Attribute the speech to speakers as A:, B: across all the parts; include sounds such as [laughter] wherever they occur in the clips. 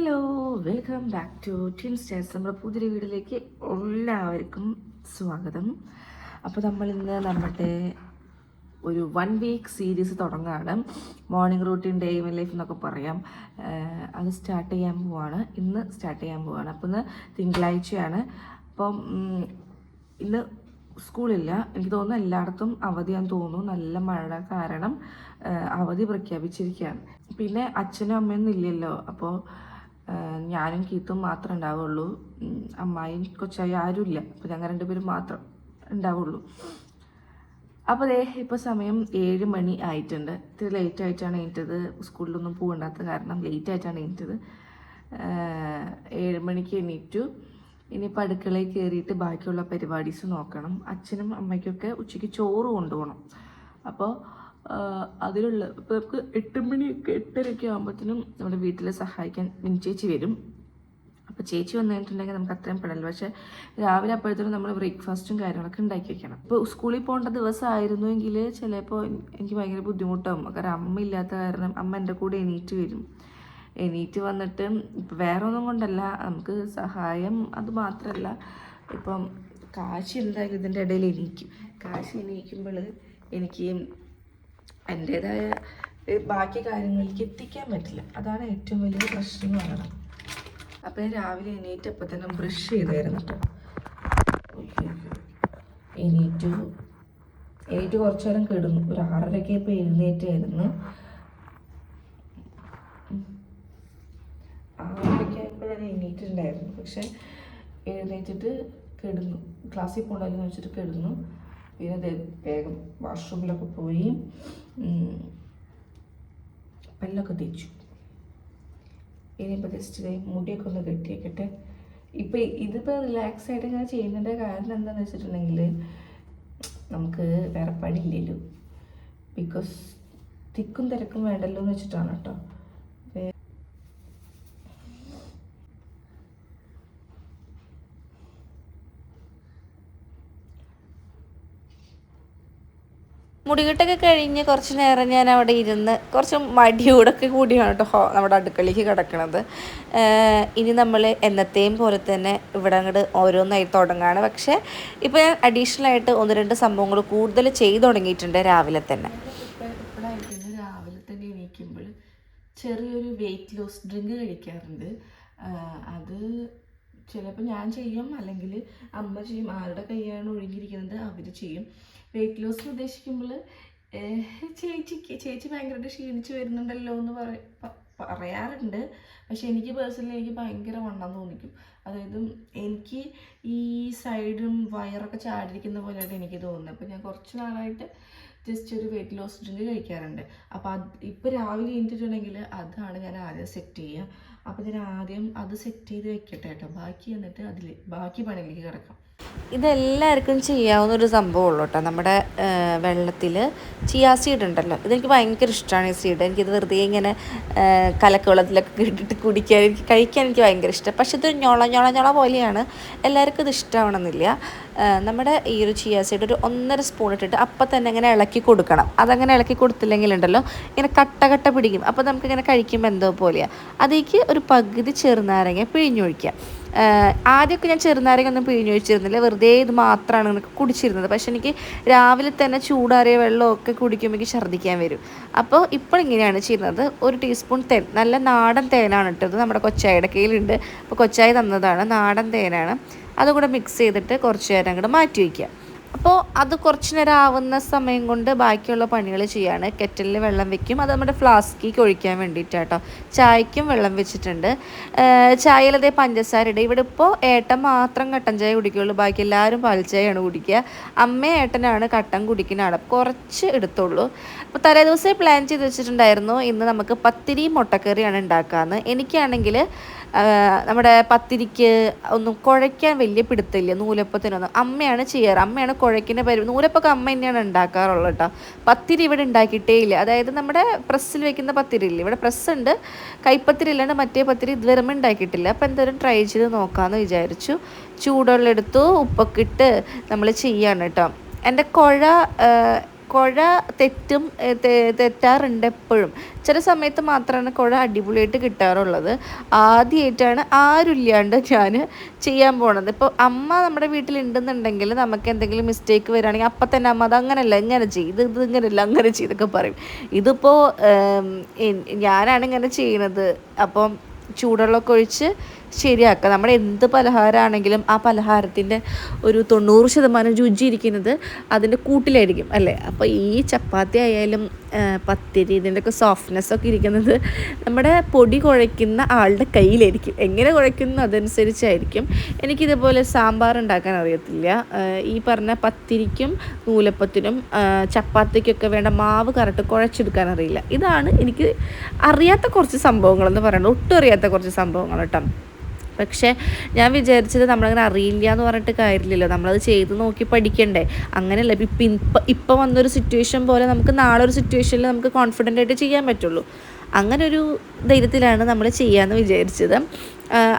A: Hello welcome back to Twin Stars നമ്മുടെ പുതിയൊരു വീഡിയോയിലേക്ക് എല്ലാവർക്കും സ്വാഗതം. അപ്പോൾ നമ്മൾ ഇന്ന് നമ്മുടെ ഒരു വൺ വീക്ക് സീരീസ് തുടങ്ങുകയാണ് morning routine day in life എന്നൊക്കെ പറയാം. അത് സ്റ്റാർട്ട് ചെയ്യാൻ പോവാണ്. ഇന്ന് സ്റ്റാർട്ട് ചെയ്യാൻ പോവാണ്. അപ്പോൾ ഇന്ന് തിങ്കളാഴ്ചയാണ്. അപ്പം ഇന്ന് സ്കൂളില്ല. എനിക്ക് തോന്നുന്നു എല്ലായിടത്തും അവധിയാന്ന് തോന്നുന്നു. നല്ല മഴ കാരണം അവധി പ്രഖ്യാപിച്ചിരിക്കുകയാണ്. പിന്നെ അച്ഛനും അമ്മയൊന്നും ഇല്ലല്ലോ. അപ്പോൾ ഞാനും കീത്തും മാത്രമേ ഉണ്ടാവുള്ളൂ. അമ്മായും കൊച്ചായി ആരുമില്ല അപ്പോൾ ഞങ്ങൾ രണ്ടുപേരും മാത്രം ഉണ്ടാവുള്ളൂ. അപ്പോൾ ദേ ഇപ്പോൾ സമയം ഏഴ് മണി ആയിട്ടുണ്ട്. ഇത്തിരി ലേറ്റ് ആയിട്ടാണ് എണീറ്റത്. സ്കൂളിലൊന്നും പോകണ്ടാത്ത കാരണം ലേറ്റ് ആയിട്ടാണ് എണീറ്റത്. ഏഴ് മണിക്ക് എണീറ്റു. ഇനിയിപ്പോൾ അടുക്കളയിൽ കയറിയിട്ട് ബാക്കിയുള്ള പരിപാടീസ് നോക്കണം. അച്ഛനും അമ്മയ്ക്കൊക്കെ ഉച്ചയ്ക്ക് ചോറ് കൊണ്ടുപോകണം. അപ്പോൾ അതിലുള്ള ഇപ്പോൾ നമുക്ക് എട്ട് മണിയൊക്കെ എട്ടരയൊക്കെ ആകുമ്പോഴത്തേനും നമ്മുടെ വീട്ടിൽ സഹായിക്കാൻ മിനി ചേച്ചി വരും. അപ്പോൾ ചേച്ചി വന്നു കഴിഞ്ഞിട്ടുണ്ടെങ്കിൽ നമുക്ക് അത്രയും പെടല്ല പക്ഷേ രാവിലെ അപ്പോഴത്തേനും നമ്മൾ ബ്രേക്ക്ഫാസ്റ്റും കാര്യങ്ങളൊക്കെ ഉണ്ടാക്കി വെക്കണം. ഇപ്പോൾ സ്കൂളിൽ പോകേണ്ട ദിവസമായിരുന്നുവെങ്കിൽ ചിലപ്പോൾ എനിക്ക് ഭയങ്കര ബുദ്ധിമുട്ടാകും കാരണം അമ്മ ഇല്ലാത്ത കാരണം അമ്മ എന്റെ കൂടെ എണീറ്റ് വരും. എണീറ്റ് വന്നിട്ട് ഇപ്പം വേറെ ഒന്നും കൊണ്ടല്ല. നമുക്ക് സഹായം അത് മാത്രമല്ല ഇപ്പം കാശ് എന്തായാലും ഇതിന്റെ ഇടയിൽ എണീക്കും കാശ് എണീക്കുമ്പോൾ എനിക്ക് എന്റേതായ ബാക്കി കാര്യങ്ങളിലേക്ക് എത്തിക്കാൻ പറ്റില്ല. അതാണ് ഏറ്റവും വലിയ പ്രശ്നം എന്ന് പറയുന്നത്. അപ്പോൾ രാവിലെ എണീറ്റപ്പോൾ തന്നെ ബ്രഷ് ചെയ്തായിരുന്നു കേട്ടോ. എണീറ്റു. എണീറ്റ് കുറച്ചു നേരം കിടന്നു. ഒരു ആറരയ്ക്ക് ഇപ്പോൾ എഴുന്നേറ്റായിരുന്നു. ആറരയ്ക്കായപ്പോൾ ഞാൻ എണീറ്റിട്ടുണ്ടായിരുന്നു പക്ഷെ എഴുന്നേറ്റിട്ട് കിടന്നു. ക്ലാസ്സിൽ പോകണമെന്ന് വെച്ചിട്ട് കിടന്നു. പിന്നെ വേഗം വാഷ്റൂമിലൊക്കെ പോയി പല്ലൊക്കെ തേച്ചു. ഇനിയിപ്പോൾ ജസ്റ്റ് മുടിയൊക്കെ ഒന്ന് കെട്ടിയേക്കട്ടെ ഇപ്പം ഇതിപ്പോൾ റിലാക്സ് ആയിട്ട് ഞാൻ ചെയ്യുന്നതിന്റെ കാരണം എന്താണെന്ന് വെച്ചിട്ടുണ്ടെങ്കിൽ നമുക്ക് വേറെ പണിയില്ലല്ലോ. ബിക്കോസ് തിക്കും തിരക്കും വേണ്ടല്ലോ എന്ന് വെച്ചിട്ടാണ് കേട്ടോ വേ-
B: മുടികെട്ടൊക്കെ കഴിഞ്ഞ് കുറച്ച് നേരം ഞാൻ അവിടെ ഇരുന്ന് കുറച്ച് മടിയോടൊക്കെ കൂടിയാണ് കേട്ടോ നമ്മുടെ അടുക്കളയ്ക്ക് കിടക്കണത്. ഇനി നമ്മൾ എന്നത്തെയും പോലെ തന്നെ ഇവിടെ അങ്ങോട്ട് ഓരോന്നായി തുടങ്ങുകയാണ് പക്ഷേ ഇപ്പോൾ ഞാൻ അഡീഷണൽ ആയിട്ട് ഒന്ന് രണ്ട് സംഭവങ്ങൾ കൂടുതൽ ചെയ്തു തുടങ്ങിയിട്ടുണ്ട് രാവിലെ തന്നെ.
A: രാവിലെ തന്നെ എണീക്കുമ്പോൾ ചെറിയൊരു വെയിറ്റ് ലോസ് ഡ്രിങ്ക് കഴിക്കാറുണ്ട്. അത് ചിലപ്പോൾ ഞാൻ ചെയ്യും. അല്ലെങ്കിൽ അമ്മ ചെയ്യും. ആരുടെ കൈയാണ് ഒഴുകിയിരിക്കുന്നത് അവർ ചെയ്യും. വെയിറ്റ് ലോസ് ഉദ്ദേശിക്കുമ്പോൾ ചേച്ചിക്ക് ചേച്ചി ഭയങ്കരമായിട്ട് ക്ഷീണിച്ച് വരുന്നുണ്ടല്ലോ എന്ന് പറ പറയാറുണ്ട്. പക്ഷെ എനിക്ക് പേഴ്സണലി എനിക്ക് ഭയങ്കര വണ്ണം തോന്നിക്കും. അതായത് എനിക്ക് ഈ സൈഡും വയറൊക്കെ ചാടിയിരിക്കുന്ന പോലെയായിട്ട് എനിക്ക് തോന്നുന്നത്. അപ്പോൾ ഞാൻ കുറച്ച് നാളായിട്ട് ജസ്റ്റ് ഒരു വെയിറ്റ് ലോസ് ഡ്രിങ്ക് കഴിക്കാറുണ്ട്. അപ്പോൾ അത് ഇപ്പോൾ രാവിലെ എണീറ്റിട്ടുണ്ടെങ്കിൽ അതാണ് ഞാൻ ആദ്യം സെറ്റ് ചെയ്യുക. അപ്പോൾ ഞാൻ ആദ്യം അത് സെറ്റ് ചെയ്ത് വെക്കട്ടെ കേട്ടോ. ബാക്കി എന്നിട്ട് അതിൽ ബാക്കി പണിയിലേക്ക് കിടക്കാം.
B: ഇതെല്ലാവർക്കും ചെയ്യാവുന്ന ഒരു സംഭവമുള്ളൂ കേട്ടോ. നമ്മുടെ വെള്ളത്തിൽ ചിയാ സീഡ് ഉണ്ടല്ലോ. ഇതെനിക്ക് ഭയങ്കര ഇഷ്ടമാണ് ഈ സീഡ് എനിക്കിത് വെറുതെ ഇങ്ങനെ കലക്കവെള്ളത്തിലൊക്കെ കലക്ക വെള്ളത്തിലൊക്കെ ഇട്ടിട്ട് കുടിക്കാൻ എനിക്ക് കഴിക്കാൻ എനിക്ക് ഭയങ്കര ഇഷ്ടം. പക്ഷെ ഇത് ഞൊള ഞൊള ഞൊള പോലെയാണ്. എല്ലാവർക്കും ഇത് ഇഷ്ടമാവണമെന്നില്ല നമ്മുടെ ഈ ഒരു ചിയാ സീഡ് ഒരു ഒന്നര സ്പൂൺ ഇട്ടിട്ട് അപ്പം തന്നെ ഇങ്ങനെ ഇളക്കി കൊടുക്കണം. അതങ്ങനെ ഇളക്കി കൊടുത്തില്ലെങ്കിൽ ഉണ്ടല്ലോ ഇങ്ങനെ കട്ട കട്ട പിടിക്കും. അപ്പോൾ നമുക്കിങ്ങനെ കഴിക്കുമ്പോൾ എന്തോ പോലെയാണ് അതിലേക്ക് ഒരു പകുതി ചെറുനാരങ്ങ പിഴിഞ്ഞൊഴിക്കുക ആഹ് ആദ്യമൊക്കെ ഞാൻ ചെറുനാരങ്ങൊന്നും ഒന്നും പിഴിഞ്ഞൊഴിച്ചിരുന്നില്ല വെറുതെ ഇത് മാത്രമാണ് എനിക്ക് കുടിച്ചിരുന്നത്. പക്ഷെ എനിക്ക് രാവിലെ തന്നെ ചൂടാറിയ വെള്ളമൊക്കെ കുടിക്കുമ്പോൾ എനിക്ക് ഛർദ്ദിക്കാൻ വരും. അപ്പോൾ ഇപ്പോൾ ഇങ്ങനെയാണ് ചെയ്യുന്നത്. ഒരു ടീസ്പൂൺ തേൻ. നല്ല നാടൻ തേനാണ് ഇട്ടത്. നമ്മുടെ കൊച്ചായുടെ കയ്യിലുണ്ട്. അപ്പോൾ കൊച്ചായി തന്നതാണ് നാടൻ തേനാണ്. അതുകൂടെ മിക്സ് ചെയ്തിട്ട് കുറച്ച് നേരം അങ്ങോട്ട് മാറ്റി വയ്ക്കുക. അപ്പോൾ അത് കുറച്ച് നേരം ആവുന്ന സമയം കൊണ്ട് ബാക്കിയുള്ള പണികൾ ചെയ്യാണ്. കെറ്റലിൽ വെള്ളം വെക്കും. അത് നമ്മുടെ ഫ്ലാസ്കിക്ക് ഒഴിക്കാൻ വേണ്ടിയിട്ടാട്ടോ. ചായക്കും വെള്ളം വെച്ചിട്ടുണ്ട്. ചായയിൽ അതേ പഞ്ചസാര ഇടുക. ഇവിടെ ഇപ്പോൾ ഏട്ടൻ മാത്രം കട്ടൻ ചായ കുടിക്കുകയുള്ളൂ. ബാക്കി എല്ലാവരും പാൽ ചായയാണ് കുടിക്കുക. അമ്മ ഏട്ടനാണ് കട്ടൻ കുടിക്കുന്ന ആൾ കുറച്ച് എടുത്തുള്ളൂ. അപ്പോൾ തലേ ദിവസമേ പ്ലാൻ ചെയ്ത് വെച്ചിട്ടുണ്ടായിരുന്നു. ഇന്ന് നമുക്ക് പത്തിരി മുട്ടക്കറിയാണ് ഉണ്ടാക്കാമെന്ന് എനിക്കാണെങ്കിൽ നമ്മുടെ പത്തിരിക്ക് ഒന്നും കുഴയ്ക്കാൻ വലിയ പിടുത്തമില്ല നൂലപ്പത്തിനൊന്നും. അമ്മയാണ് ചെയ്യാറ്. അമ്മയാണ് കുഴയ്ക്കുന്ന പരിപാടി. നൂലപ്പൊക്കെ അമ്മ തന്നെയാണ് ഉണ്ടാക്കാറുള്ളത് കേട്ടോ. പത്തിരി ഇവിടെ ഉണ്ടാക്കിയിട്ടേ ഇല്ല. അതായത് നമ്മുടെ പ്രസ്സിൽ വെക്കുന്ന പത്തിരി ഇല്ല ഇവിടെ പ്രസ് ഉണ്ട് കൈപ്പത്തിരി ഇല്ലാണ്ട് മറ്റേ പത്തിരി ഇതുവരെ ഉണ്ടാക്കിയിട്ടില്ല. അപ്പോൾ എന്തായാലും ട്രൈ ചെയ്ത് നോക്കാമെന്ന് വിചാരിച്ചു. ചൂടുവെള്ളം എടുത്തു ഉപ്പൊക്കെ ഇട്ട് നമ്മൾ ചെയ്യാണ് കേട്ടോ. എന്റെ കുഴ കുഴ തെറ്റും തെറ്റാറുണ്ട് എപ്പോഴും. ചില സമയത്ത് മാത്രമാണ് കുഴ അടിപൊളിയായിട്ട് കിട്ടാറുള്ളത്. ആദ്യമായിട്ടാണ് ആരുമില്ലാണ്ട് ഞാൻ ചെയ്യാൻ പോണത്. ഇപ്പോൾ അമ്മ നമ്മുടെ വീട്ടിലുണ്ടെന്നുണ്ടെങ്കിൽ നമുക്ക് എന്തെങ്കിലും മിസ്റ്റേക്ക് വരികയാണെങ്കിൽ അപ്പം തന്നെ അമ്മ അത് അങ്ങനെയല്ല ഇങ്ങനെ ചെയ്ത് ഇത് ഇങ്ങനെയല്ല അങ്ങനെ ചെയ്തൊക്കെ പറയും. ഇതിപ്പോൾ ഞാനാണ് ഇങ്ങനെ ചെയ്യണത്. അപ്പം ചൂടുള്ളൊക്കെ ഒഴിച്ച് ശരിയാക്കുക. നമ്മുടെ എന്ത് പലഹാരമാണെങ്കിലും ആ പലഹാരത്തിന്റെ ഒരു തൊണ്ണൂറ് ശതമാനം രുചി ഇരിക്കുന്നത് അതിന്റെ കൂട്ടിലായിരിക്കും അല്ലേ? അപ്പോൾ ഈ ചപ്പാത്തി ആയാലും പത്തിരി ഇതിന്റെയൊക്കെ സോഫ്റ്റ്നെസ് ഒക്കെ ഇരിക്കുന്നത് നമ്മുടെ പൊടി കുഴയ്ക്കുന്ന ആളുടെ കയ്യിലായിരിക്കും. എങ്ങനെ കുഴയ്ക്കുന്നു അതനുസരിച്ചായിരിക്കും. എനിക്കിതുപോലെ സാമ്പാർ ഉണ്ടാക്കാൻ അറിയത്തില്ല. ഈ പറഞ്ഞ പത്തിരിക്കും നൂലപ്പത്തിനും ചപ്പാത്തിക്കൊക്കെ വേണ്ട മാവ് കറക്റ്റ് കുഴച്ചെടുക്കാൻ അറിയില്ല. ഇതാണ് എനിക്ക് അറിയാത്ത കുറച്ച് സംഭവങ്ങളെന്ന് പറയുന്നത്. ഒട്ടും അറിയാത്ത കുറച്ച് സംഭവങ്ങൾ കേട്ടോ. പക്ഷേ ഞാൻ വിചാരിച്ചത് നമ്മളങ്ങനെ അറിയില്ല എന്ന് പറഞ്ഞിട്ട് കാര്യമില്ലല്ലോ. നമ്മളത് ചെയ്ത് നോക്കി പഠിക്കണ്ടേ. അങ്ങനെയല്ല ഇപ്പം ഇപ്പം ഇപ്പം വന്നൊരു സിറ്റുവേഷൻ പോലെ നമുക്ക് നാളെ ഒരു സിറ്റുവേഷനിൽ നമുക്ക് കോൺഫിഡന്റ് ആയിട്ട് ചെയ്യാൻ പറ്റുള്ളൂ. അങ്ങനെ ഒരു ധൈര്യത്തിലാണ് നമ്മൾ ചെയ്യാമെന്ന് വിചാരിച്ചത്.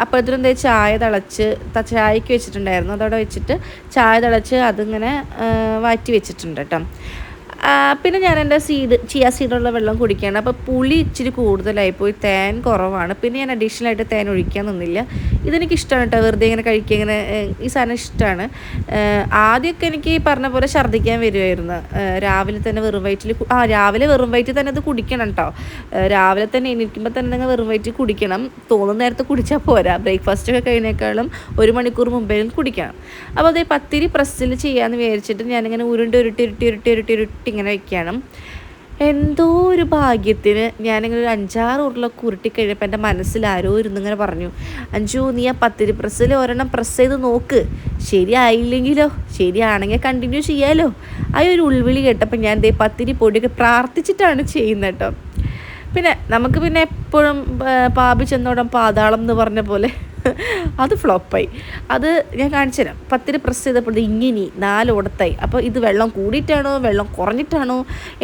B: അപ്പോഴത്തേനും എന്താ ചായ തിളച്ച് ചായക്ക് വെച്ചിട്ടുണ്ടായിരുന്നു. അതവിടെ വെച്ചിട്ട് ചായ തിളച്ച് അതിങ്ങനെ വാറ്റി വെച്ചിട്ടുണ്ട് കേട്ടോ. പിന്നെ ഞാൻ എന്റെ സീഡ് ചിയ സീഡുള്ള വെള്ളം കുടിക്കുകയാണ് അപ്പോൾ പുളി ഇച്ചിരി കൂടുതലായി പോയി. തേൻ കുറവാണ്. പിന്നെ ഞാൻ അഡീഷണൽ ആയിട്ട് തേൻ ഒഴിക്കാൻ നിന്നില്ല. ഇതെനിക്ക് ഇഷ്ടമാണ് കേട്ടോ. വെറുതെ ഇങ്ങനെ കഴിക്കുക ഇങ്ങനെ ഈ സാധനം ഇഷ്ടമാണ്. ആദ്യമൊക്കെ എനിക്ക് പറഞ്ഞ പോലെ ഛർദ്ദിക്കാൻ വരുമായിരുന്നു രാവിലെ തന്നെ വെറും വയറ്റിൽ ആ രാവിലെ വെറും വയറ്റിൽ തന്നെ അത് കുടിക്കണം കേട്ടോ. രാവിലെ തന്നെ എണീക്കുമ്പോൾ തന്നെ നിങ്ങൾ വെറും വയറ്റിൽ കുടിക്കണം. തോന്നുന്ന നേരത്തെ കുടിച്ചാൽ പോരാ. ബ്രേക്ക്ഫാസ്റ്റ് ഒക്കെ കഴിഞ്ഞേക്കാളും ഒരു മണിക്കൂർ മുമ്പേലും കുടിക്കണം. അപ്പോൾ അതേ പത്തിരി പ്രസ്സിൽ ചെയ്യാമെന്ന് വിചാരിച്ചിട്ട് ഞാനിങ്ങനെ ഉരുണ്ട് ഉരുട്ടി ഉരുട്ടി ഉരുട്ടി ഉരുട്ടി ഉരുട്ടി ഇങ്ങനെ വെക്കുകയാണ് എന്തോ ഒരു ഭാഗ്യത്തിന് ഞാനിങ്ങനെ ഒരു അഞ്ചാറ് ഉരുളൊക്കെ ഉരുട്ടിക്കഴിഞ്ഞപ്പോൾ എന്റെ മനസ്സിൽ ആരോ ഇരുന്നിങ്ങനെ പറഞ്ഞു. അഞ്ചു നീ ആ പത്തിരി പ്രസ്സിൽ ഒരെണ്ണം പ്രസ് ചെയ്ത് നോക്ക്. ശരിയായില്ലെങ്കിലോ? ശരിയാണെങ്കിൽ കണ്ടിന്യൂ ചെയ്യാലോ? ആ ഒരു ഉൾവിളി കേട്ടപ്പോൾ ഞാൻ ദേ പത്തിരി പൊടിയൊക്കെ പ്രാർത്ഥിച്ചിട്ടാണ് ചെയ്യുന്നത് കേട്ടോ. പിന്നെ നമുക്ക് പിന്നെ എപ്പോഴും പാപി ചെന്നോടം പാതാളം എന്ന് പറഞ്ഞ പോലെ. അത് ഫ്ലോപ്പായി. അത് ഞാൻ കാണിച്ചു തരാം. പത്തിരി പ്രസ് ചെയ്തപ്പോൾ ഇങ്ങനെ ഇങ്ങനെ നാലോടത്തായി അപ്പോൾ ഇത് വെള്ളം കൂടിയിട്ടാണോ? വെള്ളം കുറഞ്ഞിട്ടാണോ?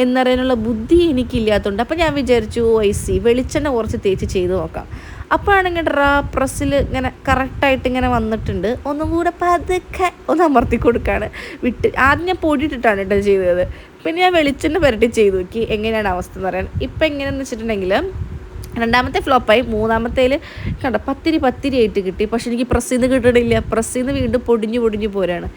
B: എന്നറിയാനുള്ള ബുദ്ധി എനിക്കില്ലാത്തതുകൊണ്ട് അപ്പോൾ ഞാൻ വിചാരിച്ചു ഐ സി വെളിച്ചെണ്ണ കുറച്ച് തേച്ച് ചെയ്ത് നോക്കാം. അപ്പോഴാണെങ്കിൽ ഡ്രാ പ്രസ്സിൽ ഇങ്ങനെ കറക്റ്റായിട്ട് ഇങ്ങനെ വന്നിട്ടുണ്ട്. ഒന്നും കൂടെ പതുക്കെ ഒന്ന് അമർത്തി കൊടുക്കുകയാണ് വിട്ട് ആദ്യം ഞാൻ പൊടിയിട്ടിട്ടാണ് കേട്ടോ ചെയ്തത്. പിന്നെ ഞാൻ വെളിച്ചെണ്ണ പുരട്ടി ചെയ്ത് നോക്കി. എങ്ങനെയാണ് അവസ്ഥ എന്ന് പറയാൻ. ഇപ്പം എങ്ങനെയാണെന്ന് വെച്ചിട്ടുണ്ടെങ്കിൽ രണ്ടാമത്തെ ഫ്ലോപ്പായി. മൂന്നാമത്തേൽ കണ്ട പത്തിരി പത്തിരി ആയിട്ട് കിട്ടി. പക്ഷെ എനിക്ക് പ്രസ്സിൽ നിന്ന് കിട്ടണില്ല. പ്രസ്സിൽ നിന്ന് വീണ്ടും പൊടിഞ്ഞു പൊടിഞ്ഞു പോരാണ്.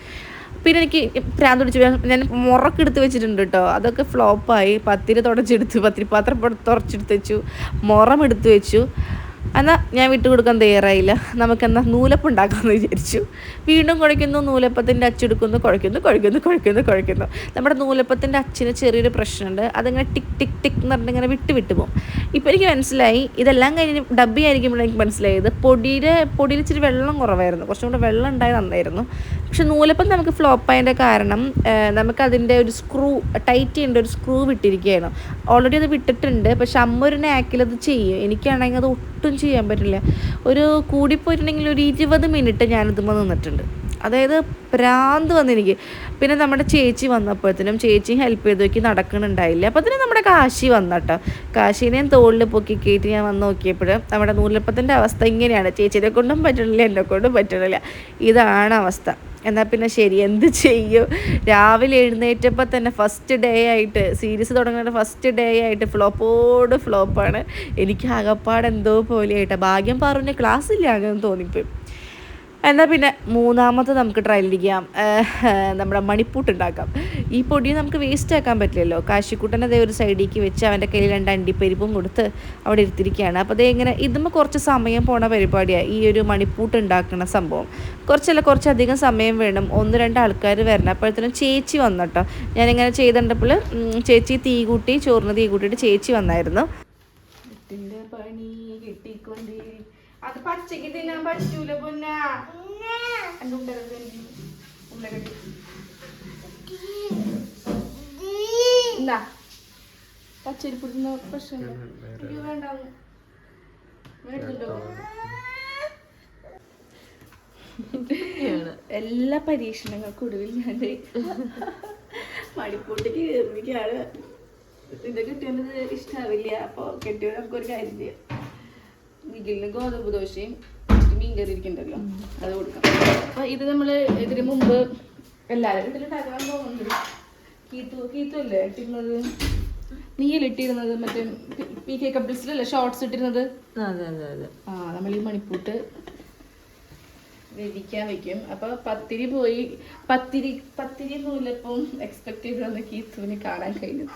B: പിന്നെ എനിക്ക് പ്രാന്ത് പിടിച്ച് ഞാൻ- മുറക്കെടുത്ത് വെച്ചിട്ടുണ്ട് കേട്ടോ അതൊക്കെ ഫ്ലോപ്പായി. പത്തിരി തുടച്ചെടുത്തു. പത്തിരി പാത്രം തുടച്ചെടുത്ത് വെച്ചു. മുറം എടുത്ത് വെച്ചു. എന്നാൽ ഞാൻ വിട്ടുകൊടുക്കാൻ തയ്യാറായില്ല. നമുക്കെന്നാൽ നൂലപ്പ് ഉണ്ടാക്കാമെന്ന് വിചാരിച്ചു. വീണ്ടും കുഴയ്ക്കുന്നു നൂലപ്പത്തിന്റെ അച്ചെടുക്കുന്നു കുഴയ്ക്കുന്നു കുഴയ്ക്കുന്നു കുഴയ്ക്കുന്നു കുഴയ്ക്കുന്നു. നമ്മുടെ നൂലപ്പത്തിന്റെ അച്ചിന് ചെറിയൊരു പ്രശ്നമുണ്ട്. അതിങ്ങനെ ടിക് ടിക് ടിക് എന്ന് പറഞ്ഞിട്ട് ഇങ്ങനെ വിട്ട് വിട്ട് പോകും. ഇപ്പോൾ എനിക്ക് മനസ്സിലായി ഇതെല്ലാം കഴിഞ്ഞ് ഡബ്ബി ആയിരിക്കുമ്പോൾ എനിക്ക് മനസ്സിലായത്. പൊടിയുടെ പൊടിയിൽ ഇച്ചിരി വെള്ളം കുറവായിരുന്നു. കുറച്ചും കൂടെ വെള്ളം ഉണ്ടായി നന്നായിരുന്നു. പക്ഷെ നൂലപ്പം നമുക്ക് ഫ്ലോപ്പായതിന്റെ കാരണം നമുക്കതിന്റെ ഒരു സ്ക്രൂ ടൈറ്റ് ചെയ്യേണ്ട ഒരു സ്ക്രൂ വിട്ടിരിക്കുകയായിരുന്നു. ഓൾറെഡി അത് വിട്ടിട്ടുണ്ട്. പക്ഷെ അമ്മ ഒരു നാക്കിൽ അത് ചെയ്യും. എനിക്കാണെങ്കിൽ അത് ഒട്ടും ചെയ്യാൻ പറ്റില്ല. ഒരു കൂടിപ്പോയിട്ടുണ്ടെങ്കിൽ ഒരു ഇരുപത് മിനിറ്റ് ഞാനിതുമ്പോൾ നിന്നിട്ടുണ്ട്. അതായത് പ്രാന്ത് വന്നെനിക്ക്. പിന്നെ നമ്മുടെ ചേച്ചി വന്നപ്പോഴത്തേനും ചേച്ചി ഹെൽപ്പ് ചെയ്ത് നോക്കി നടക്കണുണ്ടായില്ല. അപ്പോൾ തന്നെ നമ്മുടെ കാശി വന്നട്ടോ. കാശീനെയും തോളിൽ പൊക്കി കയറ്റി ഞാൻ വന്ന് നോക്കിയപ്പോൾ നമ്മുടെ നൂലപ്പത്തിന്റെ അവസ്ഥ ഇങ്ങനെയാണ്. ചേച്ചിനെ കൊണ്ടും പറ്റണില്ല എന്നെ കൊണ്ടും പറ്റണില്ല. ഇതാണ് അവസ്ഥ. എന്നാൽ പിന്നെ ശരി എന്ത് ചെയ്യും? രാവിലെ എഴുന്നേറ്റപ്പോൾ തന്നെ ഫസ്റ്റ് ഡേ ആയിട്ട് സീരീസ് തുടങ്ങുന്ന ഫസ്റ്റ് ഡേ ആയിട്ട് ഫ്ലോപ്പോട് ഫ്ലോപ്പാണ് എനിക്ക് ആകപ്പാട് എന്തോ പോലെയായിട്ട്. ഭാഗ്യം പറഞ്ഞ ക്ലാസ് അങ്ങനെ തോന്നിപ്പോയി. എന്നാൽ പിന്നെ മൂന്നാമത്തെ നമുക്ക് ഏഹ്, നമ്മുടെ മണിപ്പൂട്ട് ഉണ്ടാക്കാം. ഈ പൊടി നമുക്ക് വേസ്റ്റ് ആക്കാൻ പറ്റില്ലല്ലോ. കാശിക്കുട്ടനെ അതേ ഒരു സൈഡിലേക്ക് വെച്ച് അവന്റെ കയ്യിൽ രണ്ട് അണ്ടിപ്പരിപ്പും കൊടുത്ത് അവിടെ ഇരുത്തിരിക്കുകയാണ് അപ്പോൾ അതേ ഇങ്ങനെ ഇതുമ്പോൾ കുറച്ച് സമയം പോണ പരിപാടിയാണ് ഈ ഒരു മണിപ്പൂട്ട് ഉണ്ടാക്കുന്ന സംഭവം. കുറച്ചല്ല കുറച്ചധികം സമയം വേണം. ഒന്ന് രണ്ട് ആൾക്കാർ വരണം. അപ്പോഴത്തേനും ചേച്ചി വന്നു ഞാനിങ്ങനെ ചെയ്തിട്ടപ്പോൾ ചേച്ചി തീ കൂട്ടി ചോറിന് തീ കൂട്ടിയിട്ട് ചേച്ചി വന്നായിരുന്നു.
A: പണി. അത് പച്ചക്ക് തിന്നാൻ പറ്റൂല പൊന്നാ. എന്റെ ഉണ്ടകടി ഉണ്ടകടി എന്താ പച്ചരിപ്പ് തിന്ന പ്രശ്നമില്ല. എനിക്ക് വേണ്ട മേടിച്ചിട്ടോ എല്ലാ പരീക്ഷണങ്ങൾക്കും ഒടുവിൽ ഞാൻ മണിപ്പൂട്ടിക്ക് കയറിയാണ് ഇത് കിട്ടിയത് ഇഷ്ടാവില്ല. അപ്പൊ കെട്ടിയത് നമുക്കൊരു കാര്യം ചെയ്യാം. നിഖിലിന് ഗോതമ്പ് ദോശയും മീൻ കറി ഇരിക്കണ്ടല്ലോ. അത് കൊടുക്കാം. അപ്പൊ ഇത് നമ്മൾ ഇതിന് മുമ്പ് എല്ലാവരും ഉണ്ടാക്കാൻ പോകുന്നുണ്ട്.
C: കീത്തു കീത്തു അല്ലേ ഇട്ടിരുന്നത്? നീയല്ലേ ഇട്ടിരുന്നത് മറ്റേ പി കെ കപ്പിൾസിലല്ലേ ഷോർട്സ് ഇട്ടിരുന്നത്? ആ നമ്മൾ ഈ മണിപ്പൂട്ട് വേവിക്കാൻ വെക്കും. അപ്പൊ പത്തിരി പോയി പത്തിരി പത്തിരി നൂലപ്പം എക്സ്പെക്ട് ചെയ്ത് കീത്തുവിന് കീത്തുവിനെ കാണാൻ കഴിഞ്ഞു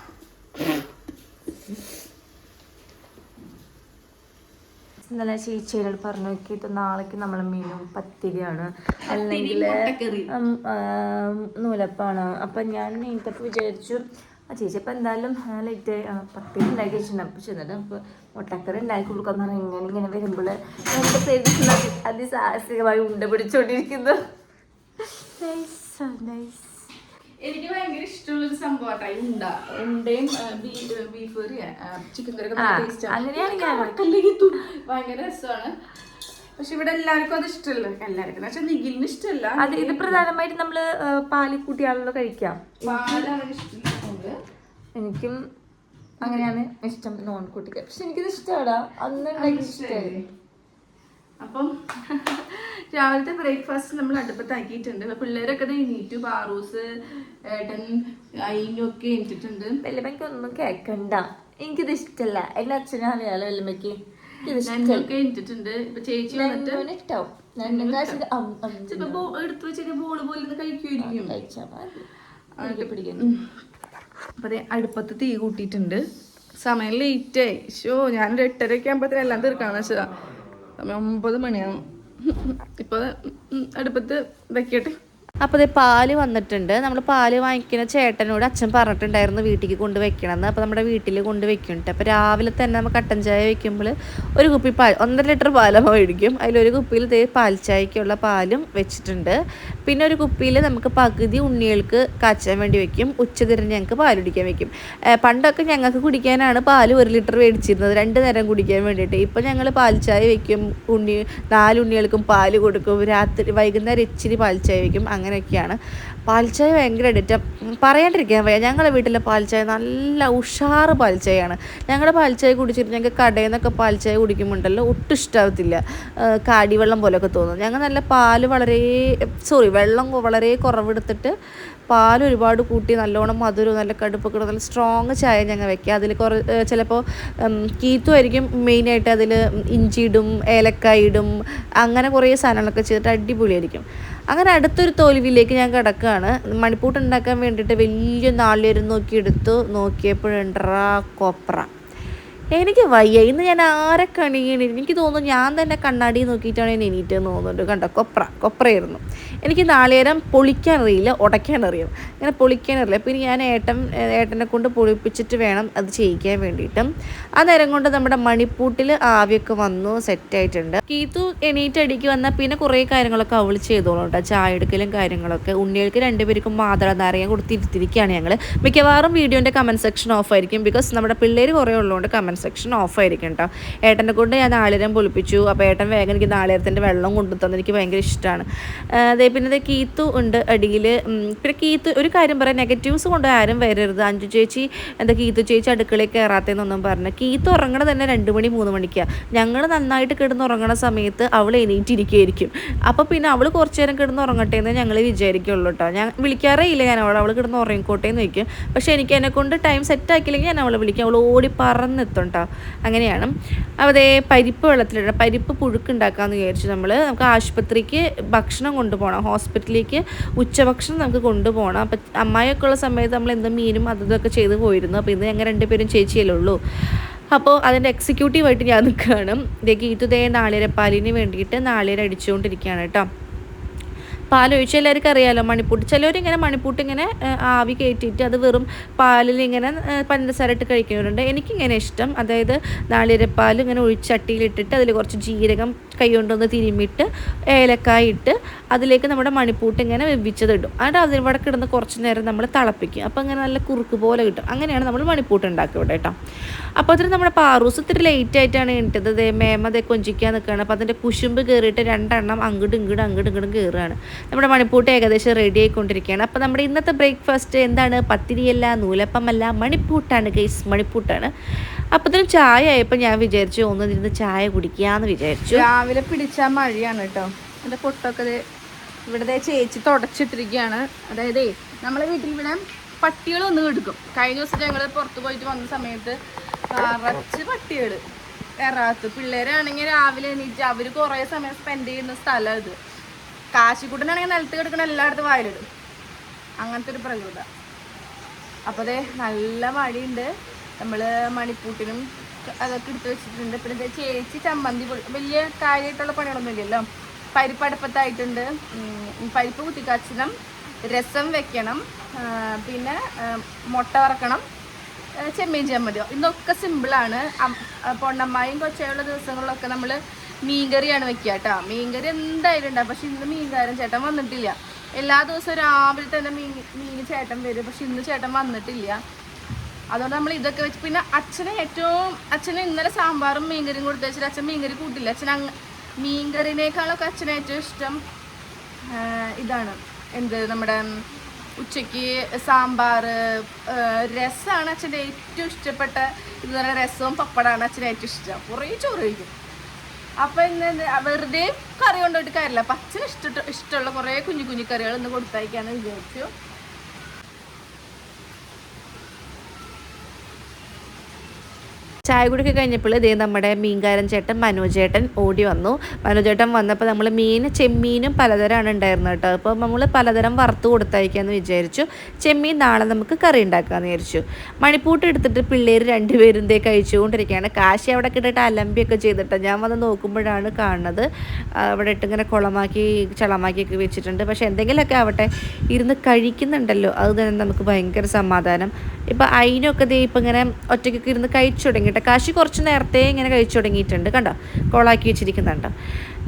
B: ഇന്നലെ ചേച്ചിയോട് പറഞ്ഞു നോക്കിയിട്ട് നാളേക്ക് നമ്മൾ മീനും പത്തിരിയാണ്. അല്ലെങ്കിൽ. നൂലപ്പാണ്. അപ്പം ഞാൻ നീന്തപ്പോൾ വിചാരിച്ചു. ആ ചേച്ചി അപ്പം എന്തായാലും ലൈറ്റ് പത്തിരി ഉണ്ടാക്കി വെച്ചിട്ടുണ്ട്. അപ്പൊ ചെന്നിട്ട് അപ്പോൾ മുട്ടക്കറി ഉണ്ടാക്കി കൊടുക്കാന്ന് പറഞ്ഞാൽ ഇങ്ങനെ ഇങ്ങനെ വരുമ്പോൾ എന്റെ പേര് അതിസാഹസികമായി ഉണ്ട പിടിച്ചോണ്ടിരിക്കുന്നു. നൈസ് നൈസ്
C: എനിക്ക് ഭയങ്കര ഇഷ്ടമുള്ള ഒരു സംഭവം ഉണ്ട ഉണ്ടയും ബീഫ് കറി ചിക്കൻ കറി ഭയങ്കര രസമാണ്. പക്ഷെ ഇവിടെ എല്ലാവർക്കും അത് ഇഷ്ടമല്ല. എല്ലാവർക്കും. പക്ഷെ നിഖിലിന് ഇഷ്ടമല്ല.
B: അത് ഇത് പ്രധാനമായിട്ട് നമ്മൾ പാലിൽ കൂട്ടിയാണല്ലോ കഴിക്കാം
C: പാലാണ്
B: എനിക്കും അങ്ങനെയാണ് ഇഷ്ടം നോൺ കുട്ടിക്ക്. പക്ഷെ എനിക്കിത് ഇഷ്ടമാടാ അന്ന് ഇഷ്ടമായി
C: അപ്പം രാവിലത്തെ ബ്രേക്ക്ഫാസ്റ്റ് നമ്മൾ അടുപ്പത്താക്കിയിട്ടുണ്ട്. പിള്ളേരൊക്കെ എണീറ്റു പാറൂസ് ഏട്ടൻ അയിനൊക്കെ എണീറ്റിട്ടുണ്ട്.
B: വല്ലമ്മയ്ക്ക് ഒന്നും കേക്കണ്ട. എനിക്കിത് ഇഷ്ടല്ല. എന്റെ അച്ഛനും അറിയാലോ വല്ലമ്മയ്ക്ക്
C: എണീറ്റിട്ടുണ്ട്. ഇപ്പൊ ചേച്ചി വന്നിട്ട്
B: ഇഷ്ടാവും
C: ചിലപ്പോ എടുത്ത് ബോൾ പോലെ കഴിക്കുമായിരിക്കും. അപ്പൊ അടുപ്പത്ത് തീ കൂട്ടിയിട്ടുണ്ട്. സമയം ലേറ്റ് ആയി. ഷോ ഞാനൊരു എട്ടരയൊക്കെ ആകുമ്പോഴത്തേനും എല്ലാം തീർക്കാന്ന് വെച്ചതാ. സമയം ഒമ്പത് മണിയാണ് ഇപ്പൊ അടുപ്പത്ത് വെക്കട്ടെ.
B: അപ്പോൾ ഇത് പാൽ വന്നിട്ടുണ്ട്. നമ്മൾ പാൽ വാങ്ങിക്കുന്ന ചേട്ടനോട് അച്ഛൻ പറഞ്ഞിട്ടുണ്ടായിരുന്നു വീട്ടിലേക്ക് കൊണ്ട് വെക്കണമെന്ന് അപ്പോൾ നമ്മുടെ വീട്ടിൽ കൊണ്ട് വെക്കുന്നുണ്ട് അപ്പോൾ രാവിലെ തന്നെ നമ്മൾ കട്ടൻ ചായ വെക്കുമ്പോൾ ഒരു കുപ്പി പാൽ ഒന്നര ലിറ്റർ പാലമ്മ മേടിക്കും. അതിലൊരു കുപ്പിയിൽ ഇതേ പാൽ ചായക്കുള്ള പാലും വെച്ചിട്ടുണ്ട്. പിന്നെ ഒരു കുപ്പിയിൽ നമുക്ക് പകുതി ഉണ്ണികൾക്ക് കാച്ചാൻ വേണ്ടി വെക്കും. ഉച്ചതിരിഞ്ഞ് ഞങ്ങൾക്ക് പാൽ കുടിക്കാൻ വെക്കും. പണ്ടൊക്കെ ഞങ്ങൾക്ക് കുടിക്കാനാണ് പാൽ ഒരു ലിറ്റർ മേടിച്ചിരുന്നത്. രണ്ട് നേരം കുടിക്കാൻ വേണ്ടിയിട്ട്. ഇപ്പോൾ ഞങ്ങൾ പാൽ ചായ വെക്കും. ഉണ്ണി നാല് ഉണ്ണികൾക്കും പാൽ കൊടുക്കും. രാത്രി വൈകുന്നേരം ഇച്ചിരി പാൽ ചായ വെക്കും. അങ്ങനെയൊക്കെയാണ്. പാൽച്ചായ ചായ ഭയങ്കര അഡിറ്റം പറയാണ്ടിരിക്കാൻ വയ്യ. ഞങ്ങളുടെ വീട്ടിലെ പാൽച്ചായ നല്ല ഉഷാറ് പാൽച്ചായാണ് ഞങ്ങളുടെ പാൽച്ചായ ചായ കുടിച്ചിട്ട് ഞങ്ങൾക്ക് കടയിൽ നിന്നൊക്കെ പാൽച്ചായ ചായ കുടിക്കുമ്പോണ്ടല്ലോ ഒട്ടും ഇഷ്ടാവത്തില്ല. കാടിവെള്ളം പോലെയൊക്കെ തോന്നും. ഞങ്ങൾ നല്ല പാൽ വളരെ സോറി വെള്ളം വളരെ കുറവെടുത്തിട്ട് പാൽ ഒരുപാട് കൂട്ടി നല്ലോണം മധുരവും നല്ല കടുപ്പൊക്കെ നല്ല സ്ട്രോങ് ചായ ഞങ്ങൾ വെക്കുക അതിൽ കുറേ ചിലപ്പോൾ കീത്തുമായിരിക്കും മെയിനായിട്ട് അതിൽ ഇഞ്ചി ഇടും ഏലക്കായ ഇടും അങ്ങനെ കുറേ സാധനങ്ങളൊക്കെ ചെയ്തിട്ട് അടിപൊളിയായിരിക്കും. അങ്ങനെ അടുത്തൊരു തോൽവിയിലേക്ക് ഞാൻ കിടക്കുകയാണ് മണിപ്പൂട്ട് ഉണ്ടാക്കാൻ വേണ്ടിയിട്ട് വലിയ നാളികേരം നോക്കി എടുത്തു നോക്കിയപ്പോഴുണ്ടറാ കൊപ്ര. എനിക്ക് വയ്യ. ഇന്ന് ഞാൻ ആരെ കണിയണി എനിക്ക് തോന്നുന്നു ഞാൻ തന്നെ കണ്ണാടി നോക്കിയിട്ടാണ് ഞാൻ എണീറ്റെന്ന് തോന്നുന്നുണ്ട്. കണ്ടോ? കൊപ്ര കൊപ്രയായിരുന്നു. എനിക്ക് നാളേരം പൊളിക്കാൻ അറിയില്ല ഉടയ്ക്കാൻ അറിയാം അങ്ങനെ പൊളിക്കാൻ അറിയില്ല പിന്നെ ഞാൻ ഏട്ടൻ ഏട്ടനെ കൊണ്ട് പൊളിപ്പിച്ചിട്ട് വേണം അത് ചെയ്യിക്കാൻ വേണ്ടിയിട്ടും. ആ നേരം കൊണ്ട് നമ്മുടെ മണിപ്പൂട്ടിൽ ആവിയൊക്കെ വന്നു സെറ്റായിട്ടുണ്ട്. കീത്തു എണീറ്റടിക്ക് വന്നാൽ പിന്നെ കുറേ കാര്യങ്ങളൊക്കെ അവൾ ചെയ്തോളും കേട്ടോ. ചായ എടുക്കലും കാര്യങ്ങളൊക്കെ. ഉണ്ണികൾക്ക് രണ്ടുപേർക്കും മാതള നാരങ്ങ കൊടുത്തിരുത്തിരിക്കുകയാണ് ഞങ്ങൾ മിക്കവാറും വീഡിയോന്റെ കമന്റ് സെക്ഷൻ ഓഫ് ആയിരിക്കും ബിക്കോസ് നമ്മുടെ പിള്ളേർ കുറേ ഉള്ളതുകൊണ്ട് കമന്റ് സെക്ഷൻ ഓഫ് ആയിരിക്കും കേട്ടോ. ഏട്ടന്റെ കൊണ്ട് ഞാൻ നാളികേരം പൊളിപ്പിച്ചു. അപ്പോൾ ഏട്ടൻ വേഗം എനിക്ക് നാളികേരത്തിന്റെ വെള്ളം കൊണ്ടു തന്നു എനിക്ക് ഭയങ്കര ഇഷ്ടമാണ് അതേ പിന്നെ കീത്തു ഉണ്ട് അടിയിൽ പിന്നെ കീത്തു ഒരു കാര്യം പറയാം. നെഗറ്റീവ്സ് കൊണ്ട് ആരും വരരുത്. അഞ്ചു ചേച്ചി എന്താ കീത്തു ചേച്ചി അടുക്കളയിൽ കയറാത്തതെന്നൊന്നും പറഞ്ഞു. കീത്തു ഉറങ്ങണ തന്നെ രണ്ട് മണി മൂന്ന് മണിക്കാണ് ഞങ്ങൾ നന്നായിട്ട് കിടന്ന് ഉറങ്ങണ സമയത്ത് അവൾ എണീറ്റിരിക്കുകയായിരിക്കും അപ്പോൾ പിന്നെ അവൾ കുറച്ച് നേരം കിടന്ന് ഉറങ്ങട്ടെ എന്ന് ഞങ്ങൾ വിചാരിക്കുള്ളൂ കേട്ടോ. ഞാൻ വിളിക്കാറേ ഇല്ല ഞാൻ അവൾ അവൾ കിടന്ന് ഉറങ്ങിക്കോട്ടെ എന്ന് വയ്ക്കും പക്ഷേ എനിക്ക് എന്നെ കൊണ്ട് ടൈം സെറ്റ് ആക്കിയില്ലെങ്കിൽ ഞാൻ അവളെ വിളിക്കും. അവൾ ഓടി പറന്നെത്തും. കേട്ടോ അങ്ങനെയാണ്. അപ്പോൾ അതേ പരിപ്പ് വെള്ളത്തിലിടണം. പരിപ്പ് പുഴുക്കുണ്ടാക്കാമെന്ന് വിചാരിച്ചു നമ്മൾ നമുക്ക് ആശുപത്രിക്ക് ഭക്ഷണം കൊണ്ടുപോകണം ഹോസ്പിറ്റലിലേക്ക് ഉച്ചഭക്ഷണം നമുക്ക് കൊണ്ടുപോകണം അപ്പം അമ്മായിയൊക്കെ ഉള്ള സമയത്ത് നമ്മൾ എന്തും മീനും അതും ഇതൊക്കെ ചെയ്ത് പോയിരുന്നു. അപ്പോൾ ഇന്ന് ഞങ്ങൾ രണ്ടുപേരും ചേച്ചിയല്ലേ ഉള്ളൂ. അപ്പോൾ അതിന്റെ എക്സിക്യൂട്ടീവായിട്ട് ഞാൻ നിൽക്കുകയാണ്. ഇതേക്ക് ഗീതുദേ നാളികേരപ്പാലിന് വേണ്ടിയിട്ട് നാളികേരം അടിച്ചുകൊണ്ടിരിക്കുകയാണ് കേട്ടോ. പാലൊഴിച്ച് എല്ലാവർക്കും അറിയാമല്ലോ മണിപ്പൂട്ട്. ചിലവരിങ്ങനെ മണിപ്പൂട്ട് ഇങ്ങനെ ആവി കയറ്റിയിട്ട് അത് വെറും പാലിൽ ഇങ്ങനെ പഞ്ചസാരയിട്ട് കഴിക്കുന്നവരുണ്ട്. എനിക്കിങ്ങനെ ഇഷ്ടം. അതായത് നാളികേരപ്പാൽ ഇങ്ങനെ ഒഴിച്ചട്ടിയിലിട്ടിട്ട് അതിൽ കുറച്ച് ജീരകം കൈ കൊണ്ടൊന്ന് തിരുമ്മിട്ട് ഏലക്കായ ഇട്ട് അതിലേക്ക് നമ്മുടെ മണിപ്പൂട്ട് ഇങ്ങനെ വെവിച്ചതിടും. എന്നിട്ട് അതിവിടെ കിടന്ന് കുറച്ച് നേരം നമ്മൾ തിളപ്പിക്കും. അപ്പോൾ ഇങ്ങനെ നല്ല കുറുക്ക് പോലെ കിട്ടും. അങ്ങനെയാണ് നമ്മൾ മണിപ്പൂട്ട് ഉണ്ടാക്കുക ഇവിടെ കേട്ടോ. അപ്പോൾ അതിന് നമ്മുടെ പാറൂസ് ഇത്തിരി ലേറ്റ് ആയിട്ടാണ് എണീറ്റത്. ദേ മേമ ദേ കൊഞ്ചിക്കാൻ നിൽക്കുകയാണ് അപ്പോൾ അതിന്റെ കുശുമ്പ് കയറിയിട്ട് രണ്ടെണ്ണം അങ്ങോട്ടും ഇങ്ങോട്ടും അങ്ങോട്ടും ഇങ്ങോട്ടും കയറുകയാണ് നമ്മുടെ മണിപ്പൂട്ട് ഏകദേശം റെഡി ആയിക്കൊണ്ടിരിക്കുകയാണ്. അപ്പോൾ നമ്മുടെ ഇന്നത്തെ ബ്രേക്ക്ഫാസ്റ്റ് എന്താണ്? പത്തിരിയല്ല നൂലപ്പമല്ല മണിപ്പൂട്ടാണ് ഗൈസ് മണിപ്പൂട്ടാണ്. അപ്പത്തിനും ചായ ആയപ്പോൾ ഞാൻ വിചാരിച്ചു ഒന്നിരുന്ന് ചായ എന്ന് വിചാരിച്ചു.
C: രാവിലെ പിടിച്ച മഴയാണ് കേട്ടോ. എന്റെ പൊട്ടൊക്കെ ഇവിടുത്തെ ചേച്ചി തുടച്ചിട്ടിരിക്കുകയാണ്. അതായത് നമ്മളെ വീട്ടിൽ ഇവിടെ പട്ടികൾ വന്ന് എടുക്കും. കഴിഞ്ഞ ദിവസം ഞങ്ങൾ പുറത്ത് പോയിട്ട് വന്ന സമയത്ത് നിറച്ച് പട്ടികൾ എറാത്ത്. പിള്ളേരാണെങ്കിൽ രാവിലെ എണീറ്റ് അവർ കുറേ സമയം സ്പെൻഡ് ചെയ്യുന്ന സ്ഥലം ഇത് കാശിക്കുട്ടനാണെങ്കിൽ നിലത്ത് കിടക്കുന്ന എല്ലായിടത്തും വായിലിടും. അങ്ങനത്തെ ഒരു പ്രകൃത. അപ്പോൾ അതെ നല്ല മഴയുണ്ട്. നമ്മൾ മണിപ്പൂട്ടിനും അതൊക്കെ എടുത്ത് വെച്ചിട്ടുണ്ട്. പിന്നെ ചേച്ചി ചമ്മന്തി വലിയ കാര്യമായിട്ടുള്ള പണികളൊന്നും ഇല്ലല്ലോ പരിപ്പ് അടുപ്പത്തായിട്ടുണ്ട്. പരിപ്പ് കുത്തിക്കാച്ചണം. രസം വെക്കണം. പിന്നെ മുട്ട വറക്കണം. ചെമ്മീൻ ചമ്മന്തിയോ ഇതൊക്കെ സിമ്പിളാണ്. പൊണ്ണമ്മായും കൊച്ചയുള്ള ദിവസങ്ങളിലൊക്കെ നമ്മൾ മീൻകറിയാണ് വെക്കുക കേട്ടോ. മീൻകറി എന്തായാലും ഉണ്ടാവും. പക്ഷെ ഇന്ന് മീൻകാരൻ ചേട്ടൻ വന്നിട്ടില്ല. എല്ലാ ദിവസവും രാവിലെ തന്നെ മീൻ മീൻ ചേട്ടൻ വരും. പക്ഷെ ഇന്ന് ചേട്ടൻ വന്നിട്ടില്ല. അതുകൊണ്ട് നമ്മൾ ഇതൊക്കെ വെച്ച് പിന്നെ അച്ഛന് ഏറ്റവും അച്ഛന് ഇന്നലെ സാമ്പാറും മീൻകറിയും കൊടുത്തു വെച്ചിട്ട് അച്ഛൻ മീൻകറി കൂട്ടില്ല. അച്ഛൻ അങ്ങ് മീൻകറിനേക്കാളൊക്കെ അച്ഛന് ഏറ്റവും ഇഷ്ടം ഇതാണ്. എന്ത് നമ്മുടെ ഉച്ചയ്ക്ക് സാമ്പാർ രസമാണ് അച്ഛന്റെ ഏറ്റവും ഇഷ്ടപ്പെട്ട ഇന്ന് പറയുന്ന രസവും പപ്പടമാണ് അച്ഛന് ഏറ്റവും ഇഷ്ടം. കുറേ ചോറ് കഴിക്കും. അപ്പം ഇന്ന് വെറുതെ കറി കൊണ്ടുപോയിട്ട് കാര്യമില്ല അപ്പം അച്ഛന് ഇഷ്ട ഇഷ്ടമുള്ള കുറേ കുഞ്ഞു കുഞ്ഞു കറികൾ ഇന്ന് കൊടുത്തയക്കാന്ന് വിചാരിച്ചു.
B: ചായ കുടിക്ക് കഴിഞ്ഞപ്പോൾ ഇതേ നമ്മുടെ മീൻകാരൻ ചേട്ടൻ മനോജേട്ടൻ ഓടി വന്നു. മനോജേട്ടൻ വന്നപ്പോൾ നമ്മൾ മീൻ ചെമ്മീനും പലതരമാണ് ഉണ്ടായിരുന്നത് കേട്ടോ. അപ്പോൾ നമ്മൾ പലതരം വറുത്ത് കൊടുത്തയക്കാമെന്ന് വിചാരിച്ചു. ചെമ്മീൻ നാളെ നമുക്ക് കറി ഉണ്ടാക്കാമെന്ന് വിചാരിച്ചു. മണിപ്പൂട്ട് എടുത്തിട്ട് പിള്ളേർ രണ്ടുപേരും ദേ കഴിച്ചുകൊണ്ടിരിക്കുകയാണ്. കാശി അവിടെ കിട്ടിയിട്ട് അലമ്പിയൊക്കെ ചെയ്തിട്ട്. ഞാൻ വന്ന് നോക്കുമ്പോഴാണ് കാണുന്നത്. അവിടെ ഇട്ടിങ്ങനെ കുളമാക്കി ചളമാക്കിയൊക്കെ വെച്ചിട്ടുണ്ട്. പക്ഷേ എന്തെങ്കിലുമൊക്കെ ആവട്ടെ ഇരുന്ന് കഴിക്കുന്നുണ്ടല്ലോ. അത് തന്നെ നമുക്ക് ഭയങ്കര സമാധാനം. ഇപ്പം അതിനൊക്കെ ദേ ഇപ്പം ഇങ്ങനെ ഒറ്റയ്ക്കൊക്കെ ഇരുന്ന് കഴിച്ചു തുടങ്ങിയിട്ട് കാശി കുറച്ച് നേരത്തെ ഇങ്ങനെ കഴിച്ചു തുടങ്ങിയിട്ടുണ്ട്. കണ്ടോ? കോളാക്കി വെച്ചിരിക്കുന്നുണ്ടോ.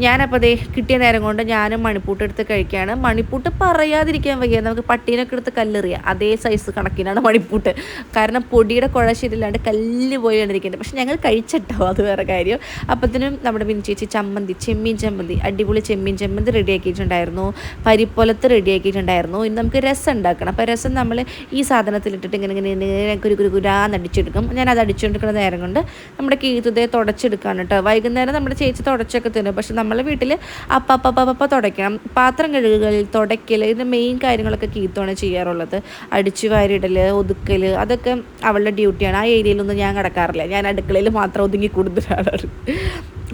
B: ഞാനപ്പോൾ ദേ കിട്ടിയ നേരം കൊണ്ട് ഞാനും മണിപ്പൂട്ട് എടുത്ത് കഴിക്കുകയാണ് മണിപ്പൂട്ട് പറയാതിരിക്കാൻ വയ്യ. നമുക്ക് പട്ടീനൊക്കെ എടുത്ത് കല്ലെറിയാം. അതേ സൈസ് കണക്കിനാണ് മണിപ്പൂട്ട്. കാരണം പൊടിയുടെ കുഴ ശരിയില്ലാണ്ട് കല്ല് പോയി കണ്ടിരിക്കുന്നത് പക്ഷെ ഞങ്ങൾ കഴിച്ചിട്ടോ? അത് വേറെ കാര്യം. അപ്പത്തിനും നമ്മുടെ മിനി ചേച്ചി ചമ്മന്തി ചെമ്മീൻ ചമ്മന്തി അടിപൊളി ചെമ്മീൻ ചമ്മന്തി റെഡിയാക്കിയിട്ടുണ്ടായിരുന്നു പരിപ്പൊലത്ത് റെഡിയാക്കിയിട്ടുണ്ടായിരുന്നു ഇനി നമുക്ക് രസം ഉണ്ടാക്കണം. അപ്പോൾ രസം നമ്മൾ ഈ സാധനത്തിലിട്ടിട്ട് ഇങ്ങനെ ഇങ്ങനെ ഇങ്ങനെ കുരു കുരു കുരാന്ന് അടിച്ചെടുക്കും. ഞാൻ അത് അടിച്ചുകൊണ്ടിരിക്കുന്ന നേരം കൊണ്ട് നമ്മുടെ കീഴ്ത്തുതയെ തുടച്ചെടുക്കാണ് കേട്ടോ. വൈകുന്നേരം നമ്മുടെ ചേച്ചി തുടച്ചൊക്കെ തരും പക്ഷെ നമ്മളെ വീട്ടിൽ അപ്പപ്പപ്പപ്പ അപ്പ അപ്പ അപ്പ തുടയ്ക്കണം. പാത്രം കഴുകുകൾ തുടയ്ക്കൽ ഇത് മെയിൻ കാര്യങ്ങളൊക്കെ കീത്തുമാണ് ചെയ്യാറുള്ളത്. അടിച്ചു വാരിടൽ ഒതുക്കൽ അതൊക്കെ അവളുടെ ഡ്യൂട്ടിയാണ് ആ ഏരിയയിലൊന്നും ഞാൻ കിടക്കാറില്ല. ഞാൻ അടുക്കളയിൽ മാത്രം ഒതുങ്ങി കൂടുതലാണ്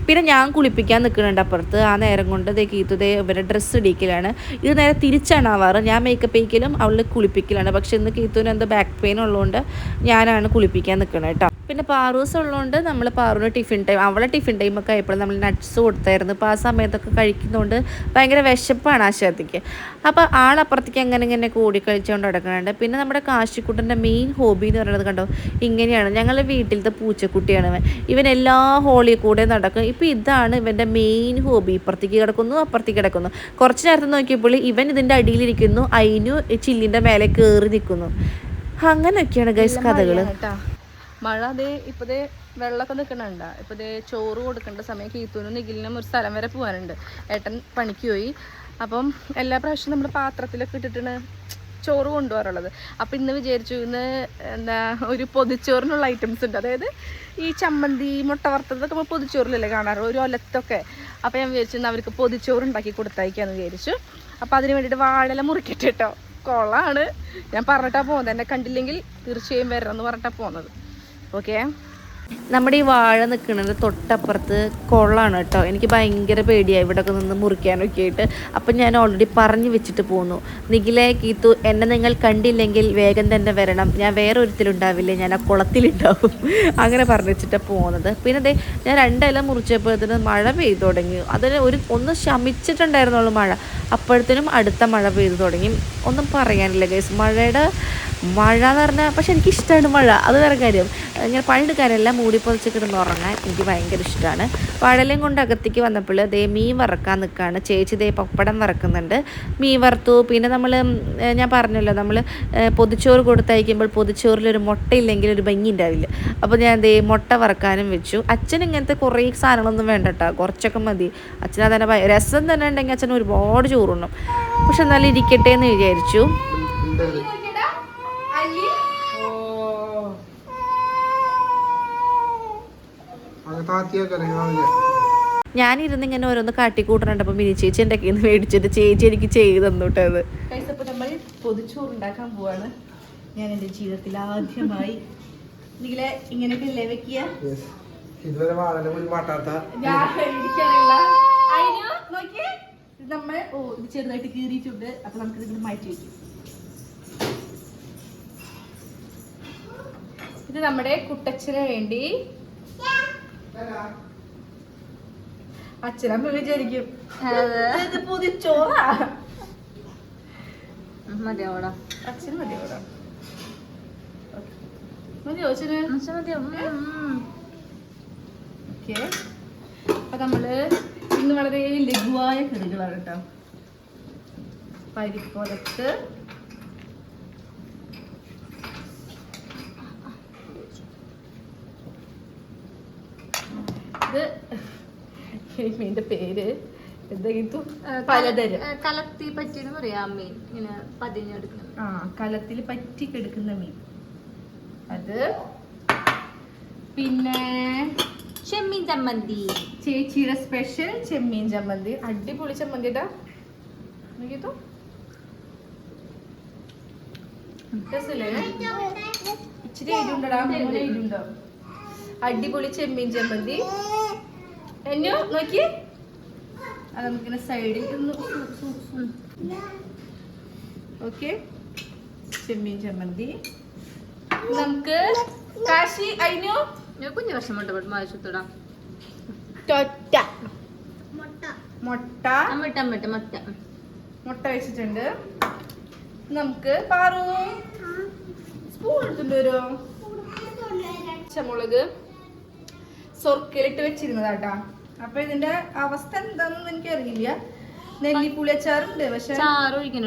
B: പിന്നെ ഞാൻ കുളിപ്പിക്കാൻ നിൽക്കുന്നുണ്ട് അപ്പുറത്ത്. ആ നേരം കൊണ്ട് ദേ കീത്തുതേ ഇവരുടെ ഡ്രസ്സ് ഇടിക്കലാണ്. ഇത് നേരെ തിരിച്ചാണ് ആവാറ് ഞാൻ മേക്കപ്പ് ചെയ്യിക്കലും അവൾ കുളിപ്പിക്കലാണ്. പക്ഷെ ഇന്ന് കീത്തുവിന് എന്താ ബാക്ക് പെയിൻ ഉള്ളതുകൊണ്ട് ഞാനാണ് കുളിപ്പിക്കാൻ നിൽക്കുന്നത് കേട്ടോ. പിന്നെ പാറൂസ് ഉള്ളതുകൊണ്ട് നമ്മൾ പാറുവിന് ടിഫിൻ ടൈം അവളെ ടിഫിൻ ടൈം ഒക്കെ ആയപ്പോൾ നമ്മൾ നട്ട്സ് കൊടുത്തായിരുന്നു. അപ്പോൾ ആ സമയത്തൊക്കെ കഴിക്കുന്നതുകൊണ്ട് ഭയങ്കര വിശപ്പാണ് ആശാത്തിക്ക്. അപ്പോൾ ആളപ്പുറത്തേക്ക് അങ്ങനെ ഇങ്ങനെ കൂടി കഴിച്ചുകൊണ്ട് നടക്കുന്നുണ്ട് പിന്നെ നമ്മുടെ കാശിക്കുട്ടന്റെ മെയിൻ ഹോബി എന്ന് പറയുന്നത് കണ്ടോ? ഇങ്ങനെയാണ്. ഞങ്ങളുടെ വീട്ടിലത്തെ പൂച്ചക്കുട്ടിയാണ് ഇവൻ. ഇവൻ എല്ലാ ഹോളിൽ കൂടെ നടക്കും. ഇപ്പോൾ ഇതാണ് ഇവന്റെ മെയിൻ ഹോബി ഇപ്പുറത്തേക്ക് കിടക്കുന്നു അപ്പുറത്തേക്ക് കിടക്കുന്നു. കുറച്ച് നേരത്തെ നോക്കിയപ്പോൾ ഇവൻ ഇതിന്റെ അടിയിലിരിക്കുന്നു. അതിനു ചില്ലിന്റെ മേലെ കയറി നിൽക്കുന്നു അങ്ങനെയൊക്കെയാണ് ഗൈസ് കഥകൾ
C: മഴ അതേ ഇപ്പതേ വെള്ളമൊക്കെ നിൽക്കണുണ്ട ഇപ്പതേ ചോറ് കൊടുക്കേണ്ട സമയം. കീത്തൂനും നിഖിലിനും ഒരു സ്ഥലം വരെ പോകാനുണ്ട്. ഏട്ടൻ പണിക്ക് പോയി. അപ്പം എല്ലാ പ്രാവശ്യവും നമ്മൾ പാത്രത്തിലൊക്കെ ഇട്ടിട്ടാണ് ചോറ് കൊണ്ടുപോകാറുള്ളത്. അപ്പം ഇന്ന് വിചാരിച്ചു ഇന്ന് എന്താ ഒരു പൊതിച്ചോറിനുള്ള ഐറ്റംസ് ഉണ്ട്. അതായത് ഈ ചമ്മന്തി മുട്ട വറുത്തതൊക്കെ നമ്മൾ പൊതിച്ചോറിലല്ലേ കാണാറ്? ഒരു ഒലത്തൊക്കെ. അപ്പം ഞാൻ വിചാരിച്ചു ഇന്ന് അവർക്ക് പൊതിച്ചോറ് ഉണ്ടാക്കി കൊടുത്തയക്കാന്ന് വിചാരിച്ചു. അപ്പം അതിന് വേണ്ടിയിട്ട് വാഴല മുറിക്കട്ടെ കേട്ടോ. കൊള്ളാണ്. ഞാൻ പറഞ്ഞിട്ടാ പോകുന്നത് എന്നെ കണ്ടില്ലെങ്കിൽ തീർച്ചയായും വരണം എന്ന് പറഞ്ഞിട്ടാ പോകുന്നത് ഓക്കെ
B: നമ്മുടെ ഈ വാഴ നിൽക്കുന്നത് തൊട്ടപ്പുറത്ത് കൊള്ളാണ് കേട്ടോ. എനിക്ക് ഭയങ്കര പേടിയായി ഇവിടെ ഒക്കെ നിന്ന് മുറിക്കാനൊക്കെ ആയിട്ട്. അപ്പം ഞാൻ ഓൾറെഡി പറഞ്ഞു വെച്ചിട്ട് പോന്നു. നിഖിലെ കീത്തു എന്നെ നിങ്ങൾ കണ്ടില്ലെങ്കിൽ വേഗം തന്നെ വരണം. ഞാൻ വേറെ ഒരുത്തിലുണ്ടാവില്ലേ ഞാൻ ആ കുളത്തിലുണ്ടാവും. [laughs] അങ്ങനെ പറഞ്ഞു വെച്ചിട്ട് പോകുന്നത് പിന്നെ അതെ ഞാൻ രണ്ടില മുറിച്ചപ്പോഴത്തേനും മഴ പെയ്തു തുടങ്ങി. അതിന് ഒരു ഒന്ന് ശമിച്ചിട്ടുണ്ടായിരുന്നുള്ളൂ മഴ. അപ്പോഴത്തേനും അടുത്ത മഴ പെയ്തു തുടങ്ങി. ഒന്നും പറയാനില്ല ഗൈസ് മഴയുടെ മഴ എന്ന് പറഞ്ഞാൽ പക്ഷെ എനിക്ക് ഇഷ്ടമാണ് മഴ അത് വേറെ കാര്യം ഇങ്ങനെ പണിയെടുക്കാനല്ല മൂടി പൊതിച്ച് കിടന്ന് ഉറങ്ങാൻ എനിക്ക് ഭയങ്കര ഇഷ്ടമാണ് വാഴലയും കൊണ്ട് അകത്തേക്ക് വന്നപ്പോൾ ദേ മീൻ വറക്കാൻ നിൽക്കുകയാണ് ചേച്ചി ദേ പപ്പടം വറക്കുന്നുണ്ട് മീൻ വറുത്തു പിന്നെ നമ്മൾ ഞാൻ പറഞ്ഞല്ലോ നമ്മൾ പൊതിച്ചോറ് കൊടുത്തയക്കുമ്പോൾ പൊതിച്ചോറിലൊരു മുട്ടയില്ലെങ്കിൽ ഒരു ഭംഗി ഉണ്ടാവില്ല അപ്പോൾ ഞാൻ ദേ മുട്ട വറക്കാനും വെച്ചു അച്ഛൻ ഇങ്ങനത്തെ കുറേ സാധനങ്ങളൊന്നും വേണ്ട കേട്ടോ കുറച്ചൊക്കെ മതി അച്ഛനാ തന്നെ രസം തന്നെ ഉണ്ടെങ്കിൽ അച്ഛൻ ഒരുപാട് ചോറുണ്ണും പക്ഷെ എന്നാലും ഇരിക്കട്ടെ എന്ന് വിചാരിച്ചു
D: താത്തിയൊക്കെ അറിയാവില്ല
B: ഞാനിരുന്ന് ഇങ്ങനെ ഓരോന്ന് കാട്ടിക്കൂട്ടണുണ്ട്. അപ്പോൾ മിനി ചേച്ചി എന്റെ കയ്യിൽ നിന്ന് മേടിച്ചിട്ട് ചേച്ചി എനിക്ക് ചെയ്ത് തന്നോട്ടത്. കേട്ടോ അത്
C: അപ്പോൾ നമ്മൾ പൊതിച്ചോറ് ഉണ്ടാക്കാൻ പോവാണ്. ഞാൻ എന്റെ ജീവിതത്തിൽ ആദ്യമായി. നിങ്ങളെ ഇങ്ങനെയൊക്കെ
D: യെസ് ഇതുവരെ വാഴനെ പോയി മാട്ടാത്ത.
C: എനിക്കറിയില്ല. നോക്കിയേ. ഇത് നമ്മൾ ഓ ഇത് ചെറുതായിട്ട് കീറിയിട്ടുണ്ട്. അപ്പൊ നമുക്ക് ഇതിങ്ങനെ മാറ്റി വെക്കും. ഇത് നമ്മുടെ കുട്ടച്ഛന് വേണ്ടി അച്ഛനമ്മ വിചാരിക്കും. ഇത് പുതിച്ചോറാ
B: മതിയാവടാ.
C: അച്ഛന്? മതിയോടാ മതിയോ? അച്ഛന് ഓക്കെ. അപ്പൊ നമ്മൾ ഇന്ന് വളരെ ലഘുവായ കറികളാണ് കേട്ടോ. പരിപ്പൊലത്ത് ഇത് മീന്റെ പേര്.
B: കലത്തി പറ്റിയെന്ന് പറയാം മീൻ. ഇങ്ങനെ പതിഞ്ഞെടുക്കണം
C: ആ കലത്തിൽ പറ്റി കിടക്കുന്ന മീൻ. അത് പിന്നെ
B: ചെമ്മീൻ ചമ്മന്തി.
C: ചേച്ചിയുടെ സ്പെഷ്യൽ ചെമ്മീൻ ചമ്മന്തി. അടിപൊളി ചമ്മന്തി ഇട്ടാ നോക്കിയതോ രസല്ലേ? ഇച്ചിരി എരിവുണ്ടടാ. ഇരുണ്ടോ എരിവുണ്ടോ? അടിപൊളി ചെമ്മീൻ ചമ്മന്തി. എന്നോ നോക്കി അത് നമുക്കിങ്ങനെ സൈഡിൽ ഒന്ന് ഓക്കെ. ചെമ്മീൻ ചമ്മന്തി. നമുക്ക് കാശി അയിനോ?
B: കുഞ്ഞു വർഷം മുട്ട മാവശ്യത്തോടാ
C: തൊറ്റ. മുട്ട.
B: മുട്ട. മുട്ട മുട്ട
C: മുട്ട. വെച്ചിട്ടുണ്ട്. നമുക്ക് പാറു. സ്പൂൺ എടുത്തിട്ട് വരുമോ പച്ചമുളക്. സൊർക്കയിലിട്ട് വെച്ചിരുന്നതാട്ടാ. അപ്പൊ ഇതിന്റെ അവസ്ഥ എന്താണെന്ന് എനിക്ക് അറിയില്ല നെല്ലിപ്പുളി അച്ചാറുണ്ട് പക്ഷെ
B: ചാറ് ഒഴിക്കണ്ട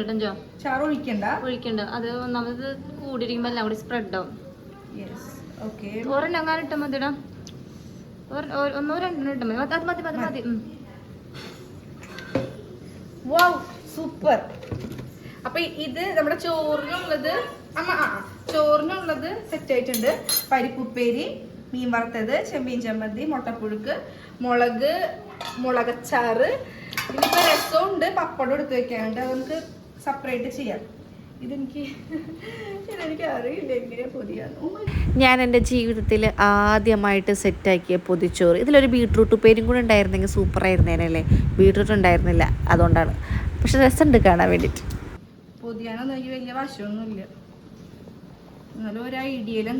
C: ചാറ് ഒഴിക്കണ്ട.
B: ഒഴിക്കണ്ട. അത് ഒന്നാമത് കൂടിയിരിക്കുമ്പോ എല്ലാം കൂടി സ്പ്രെഡ് ആവും.
C: ഓക്കെ
B: ഒരെണ്ണം അങ്ങനെ മതിടാ. ഒന്നോ രണ്ടെണ്ണം ഇട്ടാൽ മതി. അത് മതി മതി മതി.
C: വൗ സൂപ്പർ അപ്പൊ ഇത് നമ്മുടെ ചോറിനുള്ളത് അമ്മ ആ, ചോറിനുള്ളത് സെറ്റ് ആയിട്ടുണ്ട്. പരിപ്പുപ്പേരി മീൻ വറുത്തത് ചെമ്മീൻ ചമ്മന്തി മുട്ടപ്പുഴുക്ക് മുളക് മുളകച്ചാറ്. ഇനിയിപ്പോൾ രസവും ഉണ്ട് പപ്പടം എടുത്ത് വെക്കാനുണ്ട്. അത് നമുക്ക് സെപ്പറേറ്റ് ചെയ്യാം. ഇതെനിക്ക് ഇതെനിക്ക് അറിയില്ല. എങ്ങനെയാ പൊതിയാന്ന്.
B: ഞാൻ എന്റെ ജീവിതത്തിൽ ആദ്യമായിട്ട് സെറ്റാക്കിയ പൊതിച്ചോറ്. ഇതിലൊരു ബീട്രൂട്ട് ഉപ്പേരും കൂടെ ഉണ്ടായിരുന്നെങ്കിൽ സൂപ്പറായിരുന്നേനല്ലേ ബീട്രൂട്ട് ഉണ്ടായിരുന്നില്ല. അതുകൊണ്ടാണ്. പക്ഷെ രസമുണ്ട് കാണാൻ വേണ്ടിയിട്ട്.
C: പൊതിയാനൊന്നും എനിക്ക് വലിയ വശമൊന്നുമില്ല. എന്നാലും ഒരു ഐഡിയയിലും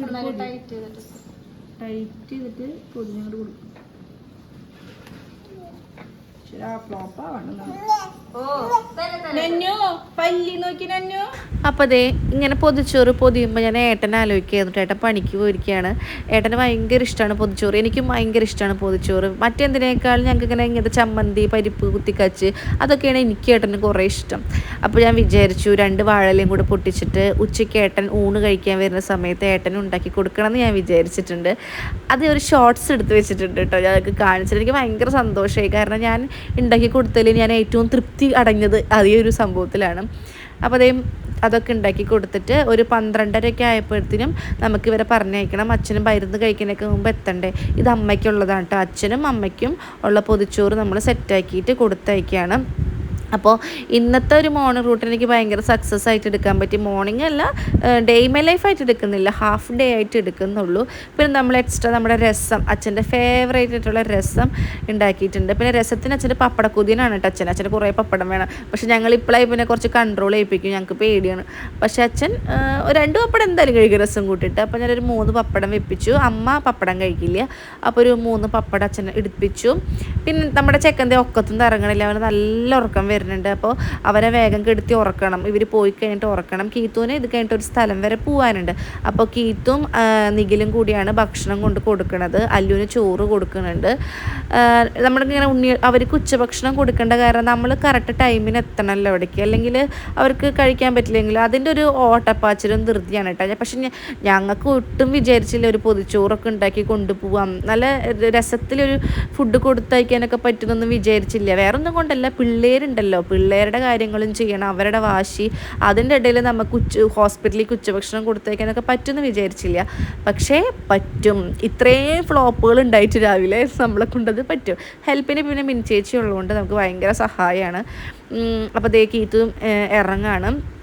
C: ടൈറ്റ് ചെയ്തിട്ട് പൊതിഞ്ഞങ്ങോട്ട് കൊടുക്കും ശരി ആ ഫ്ലോപ്പ് ആവണം നന്നു പല്ലി നോക്കി നന്നു
B: അപ്പോൾ അതേ ഇങ്ങനെ പൊതിച്ചോറ് പൊതിയുമ്പോൾ ഞാൻ ഏട്ടനെ ആലോചിക്കായിരുന്നു ഏട്ടൻ പണിക്ക് പോയിരിക്കുകയാണ് ഏട്ടന് ഭയങ്കര ഇഷ്ടമാണ് പൊതിച്ചോറ്. എനിക്കും ഭയങ്കര ഇഷ്ടമാണ് പൊതിച്ചോറ്. മറ്റെന്തിനേക്കാളും ഞങ്ങൾക്ക് ഇങ്ങനെ ഇങ്ങനത്തെ ചമ്മന്തി പരിപ്പ് കുത്തിക്കച്ച് അതൊക്കെയാണ് എനിക്ക് ഏട്ടന് കുറേ ഇഷ്ടം. അപ്പോൾ ഞാൻ വിചാരിച്ചു രണ്ട് വാഴലയും കൂടെ പൊട്ടിച്ചിട്ട് ഉച്ചയ്ക്ക് ഏട്ടൻ ഊണ് കഴിക്കാൻ വരുന്ന സമയത്ത് ഏട്ടന് ഉണ്ടാക്കി കൊടുക്കണം എന്ന് ഞാൻ വിചാരിച്ചിട്ടുണ്ട്. അത് ഒരു ഷോർട്സ് എടുത്ത് വെച്ചിട്ടുണ്ട് കേട്ടോ ഞങ്ങൾക്ക് കാണിച്ചിട്ട് എനിക്ക് ഭയങ്കര സന്തോഷമായി കാരണം ഞാൻ ഉണ്ടാക്കി കൊടുത്തതിൽ ഞാൻ ഏറ്റവും തൃപ്തി അടഞ്ഞത് അതേ ഒരു സംഭവത്തിലാണ്. അപ്പോൾ അതേ അതൊക്കെ ഉണ്ടാക്കി കൊടുത്തിട്ട് ഒരു പന്ത്രണ്ടരയൊക്കെ ആയപ്പോഴത്തേനും നമുക്ക് ഇവരെ പറഞ്ഞയക്കണം. അച്ഛനും മരുന്ന് കഴിക്കുന്നതിനൊക്കെ മുമ്പ് എത്തണ്ടേ? ഇത് അമ്മയ്ക്കുള്ളതാണ് കേട്ടോ. അച്ഛനും അമ്മയ്ക്കും ഉള്ള പൊതിച്ചോറ് നമ്മൾ സെറ്റാക്കിയിട്ട് കൊടുത്തയക്കുകയാണ്. അപ്പോൾ ഇന്നത്തെ ഒരു മോർണിംഗ് റൂട്ട് എനിക്ക് ഭയങ്കര സക്സസ് ആയിട്ട് എടുക്കാൻ പറ്റി. മോർണിംഗ് അല്ല ഡേ മൈ ലൈഫ് ആയിട്ട് എടുക്കുന്നില്ല. ഹാഫ് ഡേ ആയിട്ട് എടുക്കുന്നുള്ളൂ. പിന്നെ നമ്മൾ എക്സ്ട്രാ നമ്മുടെ രസം അച്ഛന്റെ ഫേവറേറ്റ് ആയിട്ടുള്ള രസം ഉണ്ടാക്കിയിട്ടുണ്ട്. പിന്നെ രസത്തിന് അച്ഛന്റെ പപ്പടക്കുതിയനാണ് കേട്ടോ അച്ഛൻ. അച്ഛന് കുറേ പപ്പടം വേണം. പക്ഷെ ഞങ്ങൾ ഇപ്പോഴായി പിന്നെ കുറച്ച് കൺട്രോൾ ചെയ്യിപ്പിക്കും. ഞങ്ങൾക്ക് പേടിയാണ്. പക്ഷെ അച്ഛൻ രണ്ട് പപ്പടം എന്തായാലും കഴിക്കും. രസം കൂട്ടിയിട്ട്. അപ്പോൾ ഞാനൊരു മൂന്ന് പപ്പടം വെപ്പിച്ചു. അമ്മ പപ്പടം കഴിക്കില്ല. അപ്പോൾ ഒരു മൂന്ന് പപ്പടം അച്ഛനെ എടുപ്പിച്ചു. പിന്നെ നമ്മുടെ ചെക്കന്റെ ഒക്കത്തും ഇറങ്ങണില്ല അവന് നല്ല ഉറക്കം വരുന്നുണ്ട്. അപ്പോൾ അവരെ വേഗം കെടുത്തി ഉറക്കണം. ഇവർ പോയി കഴിഞ്ഞിട്ട് ഉറക്കണം. കീത്തുവിന് ഇത് കഴിഞ്ഞിട്ട് ഒരു സ്ഥലം വരെ പോകാനുണ്ട് അപ്പോൾ കീത്തും നിഖിലും കൂടിയാണ് ഭക്ഷണം കൊണ്ട് കൊടുക്കുന്നത്. അല്ലുവിന് ചോറ് കൊടുക്കുന്നുണ്ട്. നമ്മളിങ്ങനെ ഉണ്ണി അവർക്ക് ഉച്ചഭക്ഷണം കൊടുക്കേണ്ട കാരണം നമ്മൾ കറക്റ്റ് ടൈമിന് എത്തണമല്ലോ അവിടേക്ക്. അല്ലെങ്കിൽ അവർക്ക് കഴിക്കാൻ പറ്റില്ലെങ്കിൽ അതിന്റെ ഒരു ഓട്ടപ്പാച്ചിലും ധൃതിയാണ് കേട്ടോ. പക്ഷെ ഞങ്ങൾക്ക് ഒട്ടും വിചാരിച്ചില്ല ഒരു പൊതിച്ചോറൊക്കെ ഉണ്ടാക്കി കൊണ്ടുപോകാം നല്ല രസത്തിലൊരു ഫുഡ് കൊടുത്തയക്കാനൊക്കെ പറ്റുന്നൊന്നും വിചാരിച്ചില്ല. വേറൊന്നും കൊണ്ടല്ല. പിള്ളേരുണ്ടല്ലോ പിള്ളേരുടെ കാര്യങ്ങളും ചെയ്യണം അവരുടെ വാശി അതിന്റെ ഇടയിൽ നമുക്ക് ഉച്ച ഹോസ്പിറ്റലിലേക്ക് ഉച്ചഭക്ഷണം കൊടുത്തേക്കാനൊക്കെ പറ്റുമെന്ന് വിചാരിച്ചില്ല. പക്ഷേ പറ്റും. ഇത്രയും ഫ്ലോപ്പുകൾ ഉണ്ടായിട്ട് രാവിലെ നമ്മളെ കൊണ്ടത് പറ്റും. ഹെൽപ്പിന് പിന്നെ മിനിച്ചേച്ചി ഉള്ളതുകൊണ്ട് നമുക്ക് ഭയങ്കര സഹായമാണ്. അപ്പോൾ ദേ കീത്തും ഇറങ്ങാണ്.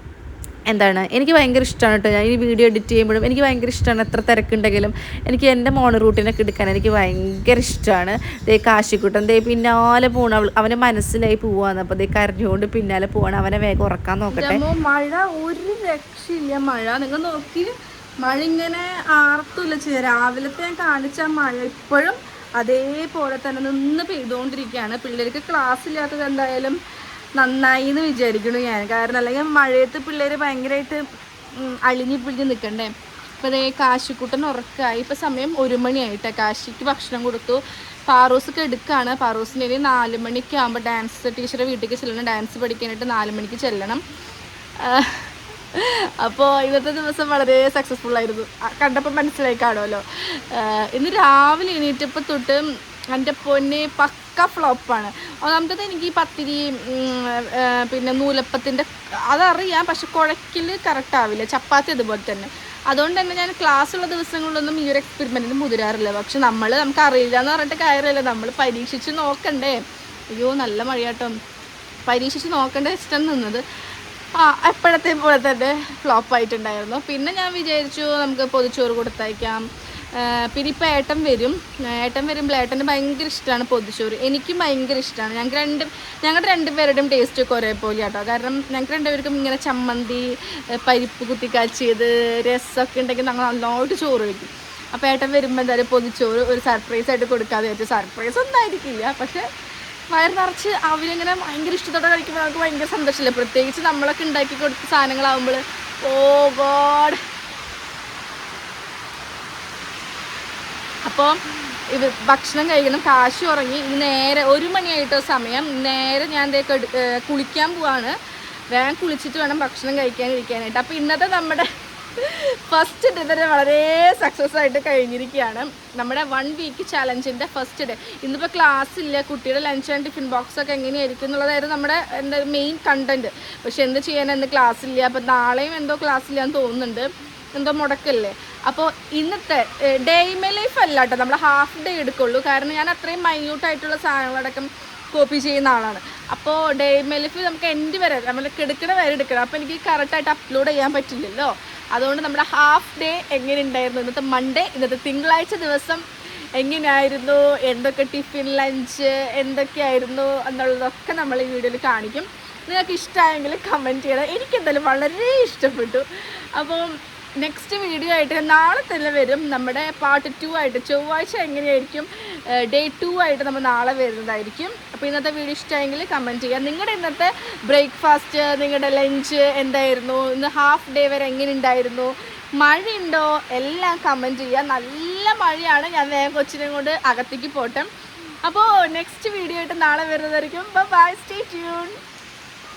B: എന്താണ്? എനിക്ക് ഭയങ്കര ഇഷ്ടമാണ് കേട്ടോ. ഞാൻ ഈ വീഡിയോ എഡിറ്റ് ചെയ്യുമ്പോഴും എനിക്ക് ഭയങ്കര ഇഷ്ടമാണ് എത്ര തിരക്കുണ്ടെങ്കിലും എനിക്ക് എന്റെ മോണ റൂട്ടിനൊക്കെ എടുക്കാൻ എനിക്ക് ഭയങ്കര ഇഷ്ടമാണ് ദേ കാശിക്കുട്ടൻ ദേ പിന്നാലെ പോകണം അവൾ അവന് മനസ്സിലായി പോവാന്ന്. അപ്പോൾ ദേ കരഞ്ഞുകൊണ്ട് പിന്നാലെ പോവാണ്. അവനെ വേഗം ഉറക്കാൻ നോക്കട്ടെ.
C: മഴ ഒരു രക്ഷയില്ല. മഴ നിങ്ങൾ നോക്കി മഴ ഇങ്ങനെ ആർത്തുമില്ല ചെയ്യ. രാവിലത്തെ ഞാൻ കാണിച്ച മഴ ഇപ്പോഴും അതേപോലെ തന്നെ നിന്ന് പെയ്തുകൊണ്ടിരിക്കുകയാണ്. പിള്ളേർക്ക് ക്ലാസ് ഇല്ലാത്തത് എന്തായാലും നന്നായി എന്ന് വിചാരിക്കുന്നു ഞാൻ. കാരണം അല്ലെങ്കിൽ മഴയത്ത് പിള്ളേർ ഭയങ്കരമായിട്ട് അളിഞ്ഞു പിഴിഞ്ഞ് നിൽക്കണ്ടേ ഇപ്പം അതേ കാശിക്കുട്ടൻ ഉറക്കമായി ഇപ്പം സമയം ഒരു മണിയായിട്ട്. കാശിക്ക് ഭക്ഷണം കൊടുത്തു. പാറൂസൊക്കെ എടുക്കുകയാണ് പാറൂസിന്റെ ഇനി നാല് മണിക്ക് ആകുമ്പോൾ ഡാൻസ് ടീച്ചറെ വീട്ടിലേക്ക് ചെല്ലണം. ഡാൻസ് പഠിക്കാനായിട്ട് നാല് മണിക്ക് ചെല്ലണം. അപ്പോൾ ഇന്നത്തെ ദിവസം വളരെ സക്സസ്ഫുൾ ആയിരുന്നു. കണ്ടപ്പോൾ മനസ്സിലായി കാണുമല്ലോ ഇന്ന് രാവിലെ എണീറ്റപ്പോൾ തൊട്ട് എന്റെ പൊന്ന് പക്ക ഫ്ലോപ്പാണ്. ഒന്നാമത്തത് എനിക്ക് ഈ പത്തിരി പിന്നെ നൂലപ്പത്തിന്റെ അതറിയാം പക്ഷെ കുഴക്കിൽ കറക്റ്റ് ആവില്ല. ചപ്പാത്തി അതുപോലെ തന്നെ. അതുകൊണ്ട് തന്നെ ഞാൻ ക്ലാസ്സുള്ള ദിവസങ്ങളിലൊന്നും ഈ ഒരു എക്സ്പെരിമെന്റിന് മുതിരാറില്ല. പക്ഷെ നമ്മൾ നമുക്ക് അറിയില്ല എന്ന് പറഞ്ഞിട്ട് കാര്യമില്ല. നമ്മൾ പരീക്ഷിച്ച് നോക്കണ്ടേ. അയ്യോ നല്ല മഴയാട്ടോ. പരീക്ഷിച്ച് നോക്കേണ്ട ഇഷ്ടം നിന്നത്. ആ എപ്പോഴത്തെ പോലെ തന്നെ ഫ്ലോപ്പായിട്ടുണ്ടായിരുന്നു പിന്നെ ഞാൻ വിചാരിച്ചു നമുക്ക് പൊതിച്ചോറ് കൊടുത്തയക്കാം. പിന്നെ ഇപ്പം ഏട്ടൻ വരും. ഏട്ടൻ വരുമ്പോൾ ഏട്ടന് ഭയങ്കര ഇഷ്ടമാണ് പൊതിച്ചോറ്. എനിക്കും ഭയങ്കര ഇഷ്ടമാണ്. ഞങ്ങൾക്ക് രണ്ടും ഞങ്ങളുടെ രണ്ടുപേരുടെയും ടേസ്റ്റ് ഒക്കെ ഒരേപോലെ കേട്ടോ കാരണം ഞങ്ങൾക്ക് രണ്ടുപേർക്കും ഇങ്ങനെ ചമ്മന്തി പരിപ്പ് കുത്തിക്കാച്ചിയത് രസമൊക്കെ ഉണ്ടെങ്കിൽ ഞങ്ങൾ നന്നായിട്ട് ചോറ് വയ്ക്കും അപ്പോൾ ഏട്ടൻ വരുമ്പോൾ എന്തായാലും പൊതിച്ചോറ് ഒരു സർപ്രൈസ് ആയിട്ട് കൊടുക്കാതെ വെച്ചു സർപ്രൈസ് ഒന്നും ആയിരിക്കില്ല. പക്ഷേ വയർ നിറച്ച് അവരിങ്ങനെ ഭയങ്കര ഇഷ്ടത്തോടെ കഴിക്കുമ്പോൾ നമുക്ക് ഭയങ്കര സന്തോഷമില്ല? പ്രത്യേകിച്ച് നമ്മളൊക്കെ ഉണ്ടാക്കി കൊടുത്ത സാധനങ്ങളാവുമ്പോൾ ഓ ഗോഡ്! അപ്പോൾ ഇത് ഭക്ഷണം കഴിക്കണം കാശ് ഉറങ്ങി നേരെ ഒരു മണിയായിട്ടോ സമയം നേരെ ഞാൻ കെടു- കുളിക്കാൻ പോവാണ്. വേഗം കുളിച്ചിട്ട് വേണം ഭക്ഷണം കഴിക്കാൻ ഇരിക്കാനായിട്ട് അപ്പോൾ ഇന്നത്തെ നമ്മുടെ ഫസ്റ്റ് ഡേ തന്നെ വളരെ സക്സസ് ആയിട്ട് കഴിഞ്ഞിരിക്കുകയാണ്. നമ്മുടെ വൺ വീക്ക് ചാലഞ്ചിന്റെ ഫസ്റ്റ് ഡേ ഇന്നിപ്പോൾ ക്ലാസ് ഇല്ല കുട്ടിയുടെ ലഞ്ച് ആൻഡ് ടിഫിൻ ബോക്സ് ഒക്കെ എങ്ങനെയായിരിക്കും എന്നുള്ളതായിരുന്നു നമ്മുടെ എന്താ മെയിൻ കണ്ടന്റ് പക്ഷെ എന്ത് ചെയ്യാൻ ഇന്ന് ക്ലാസ് ഇല്ല അപ്പോൾ നാളെയും എന്തോ ക്ലാസ് ഇല്ല എന്ന് തോന്നുന്നുണ്ട്. എന്തോ മുടക്കല്ലേ? അപ്പോൾ ഇന്നത്തെ ഡേമേ ലൈഫ് അല്ല കേട്ടോ നമ്മൾ ഹാഫ് ഡേ എടുക്കുള്ളൂ. കാരണം ഞാൻ അത്രയും മൈന്യൂട്ടായിട്ടുള്ള സാധനങ്ങളടക്കം കോപ്പി ചെയ്യുന്ന ആളാണ്. അപ്പോൾ ഡേമേ ലൈഫ് നമുക്ക് എൻഡ് വരെ നമ്മൾ കിടക്കണ വരെ എടുക്കണം. അപ്പോൾ എനിക്ക് കറക്റ്റായിട്ട് അപ്ലോഡ് ചെയ്യാൻ പറ്റില്ലല്ലോ. അതുകൊണ്ട് നമ്മുടെ ഹാഫ് ഡേ എങ്ങനെ ഉണ്ടായിരുന്നു ഇന്നത്തെ മൺഡേ ഇന്നത്തെ തിങ്കളാഴ്ച ദിവസം എങ്ങനെയായിരുന്നു? എന്തൊക്കെ ടിഫിൻ ലഞ്ച് എന്തൊക്കെയായിരുന്നു എന്നുള്ളതൊക്കെ നമ്മൾ ഈ വീഡിയോയിൽ കാണിക്കും. നിങ്ങൾക്ക് ഇഷ്ടമായെങ്കിൽ കമന്റ് ചെയ്യണം. എനിക്കെന്തായാലും വളരെ ഇഷ്ടപ്പെട്ടു. അപ്പം നെക്സ്റ്റ് വീഡിയോ ആയിട്ട് നാളെ തന്നെ വരും. നമ്മുടെ പാർട്ട് ടു ആയിട്ട് ചൊവ്വാഴ്ച എങ്ങനെയായിരിക്കും? ഡേ ടു ആയിട്ട് നമ്മൾ നാളെ വരുന്നതായിരിക്കും. അപ്പോൾ ഇന്നത്തെ വീഡിയോ ഇഷ്ടമായെങ്കിൽ കമന്റ് ചെയ്യുക. നിങ്ങളുടെ ഇന്നത്തെ ബ്രേക്ക്ഫാസ്റ്റ് നിങ്ങളുടെ ലഞ്ച് എന്തായിരുന്നു? ഇന്ന് ഹാഫ് ഡേ വരെ എങ്ങനെ ഉണ്ടായിരുന്നു? മഴയുണ്ടോ? എല്ലാം കമന്റ് ചെയ്യുക. നല്ല മഴയാണ്. ഞാൻ വേഗം കൊച്ചിനെ കൊണ്ട് അകത്തേക്ക് പോട്ടെ. അപ്പോൾ നെക്സ്റ്റ് വീഡിയോ ആയിട്ട് നാളെ വരുന്നതായിരിക്കും. By stay tune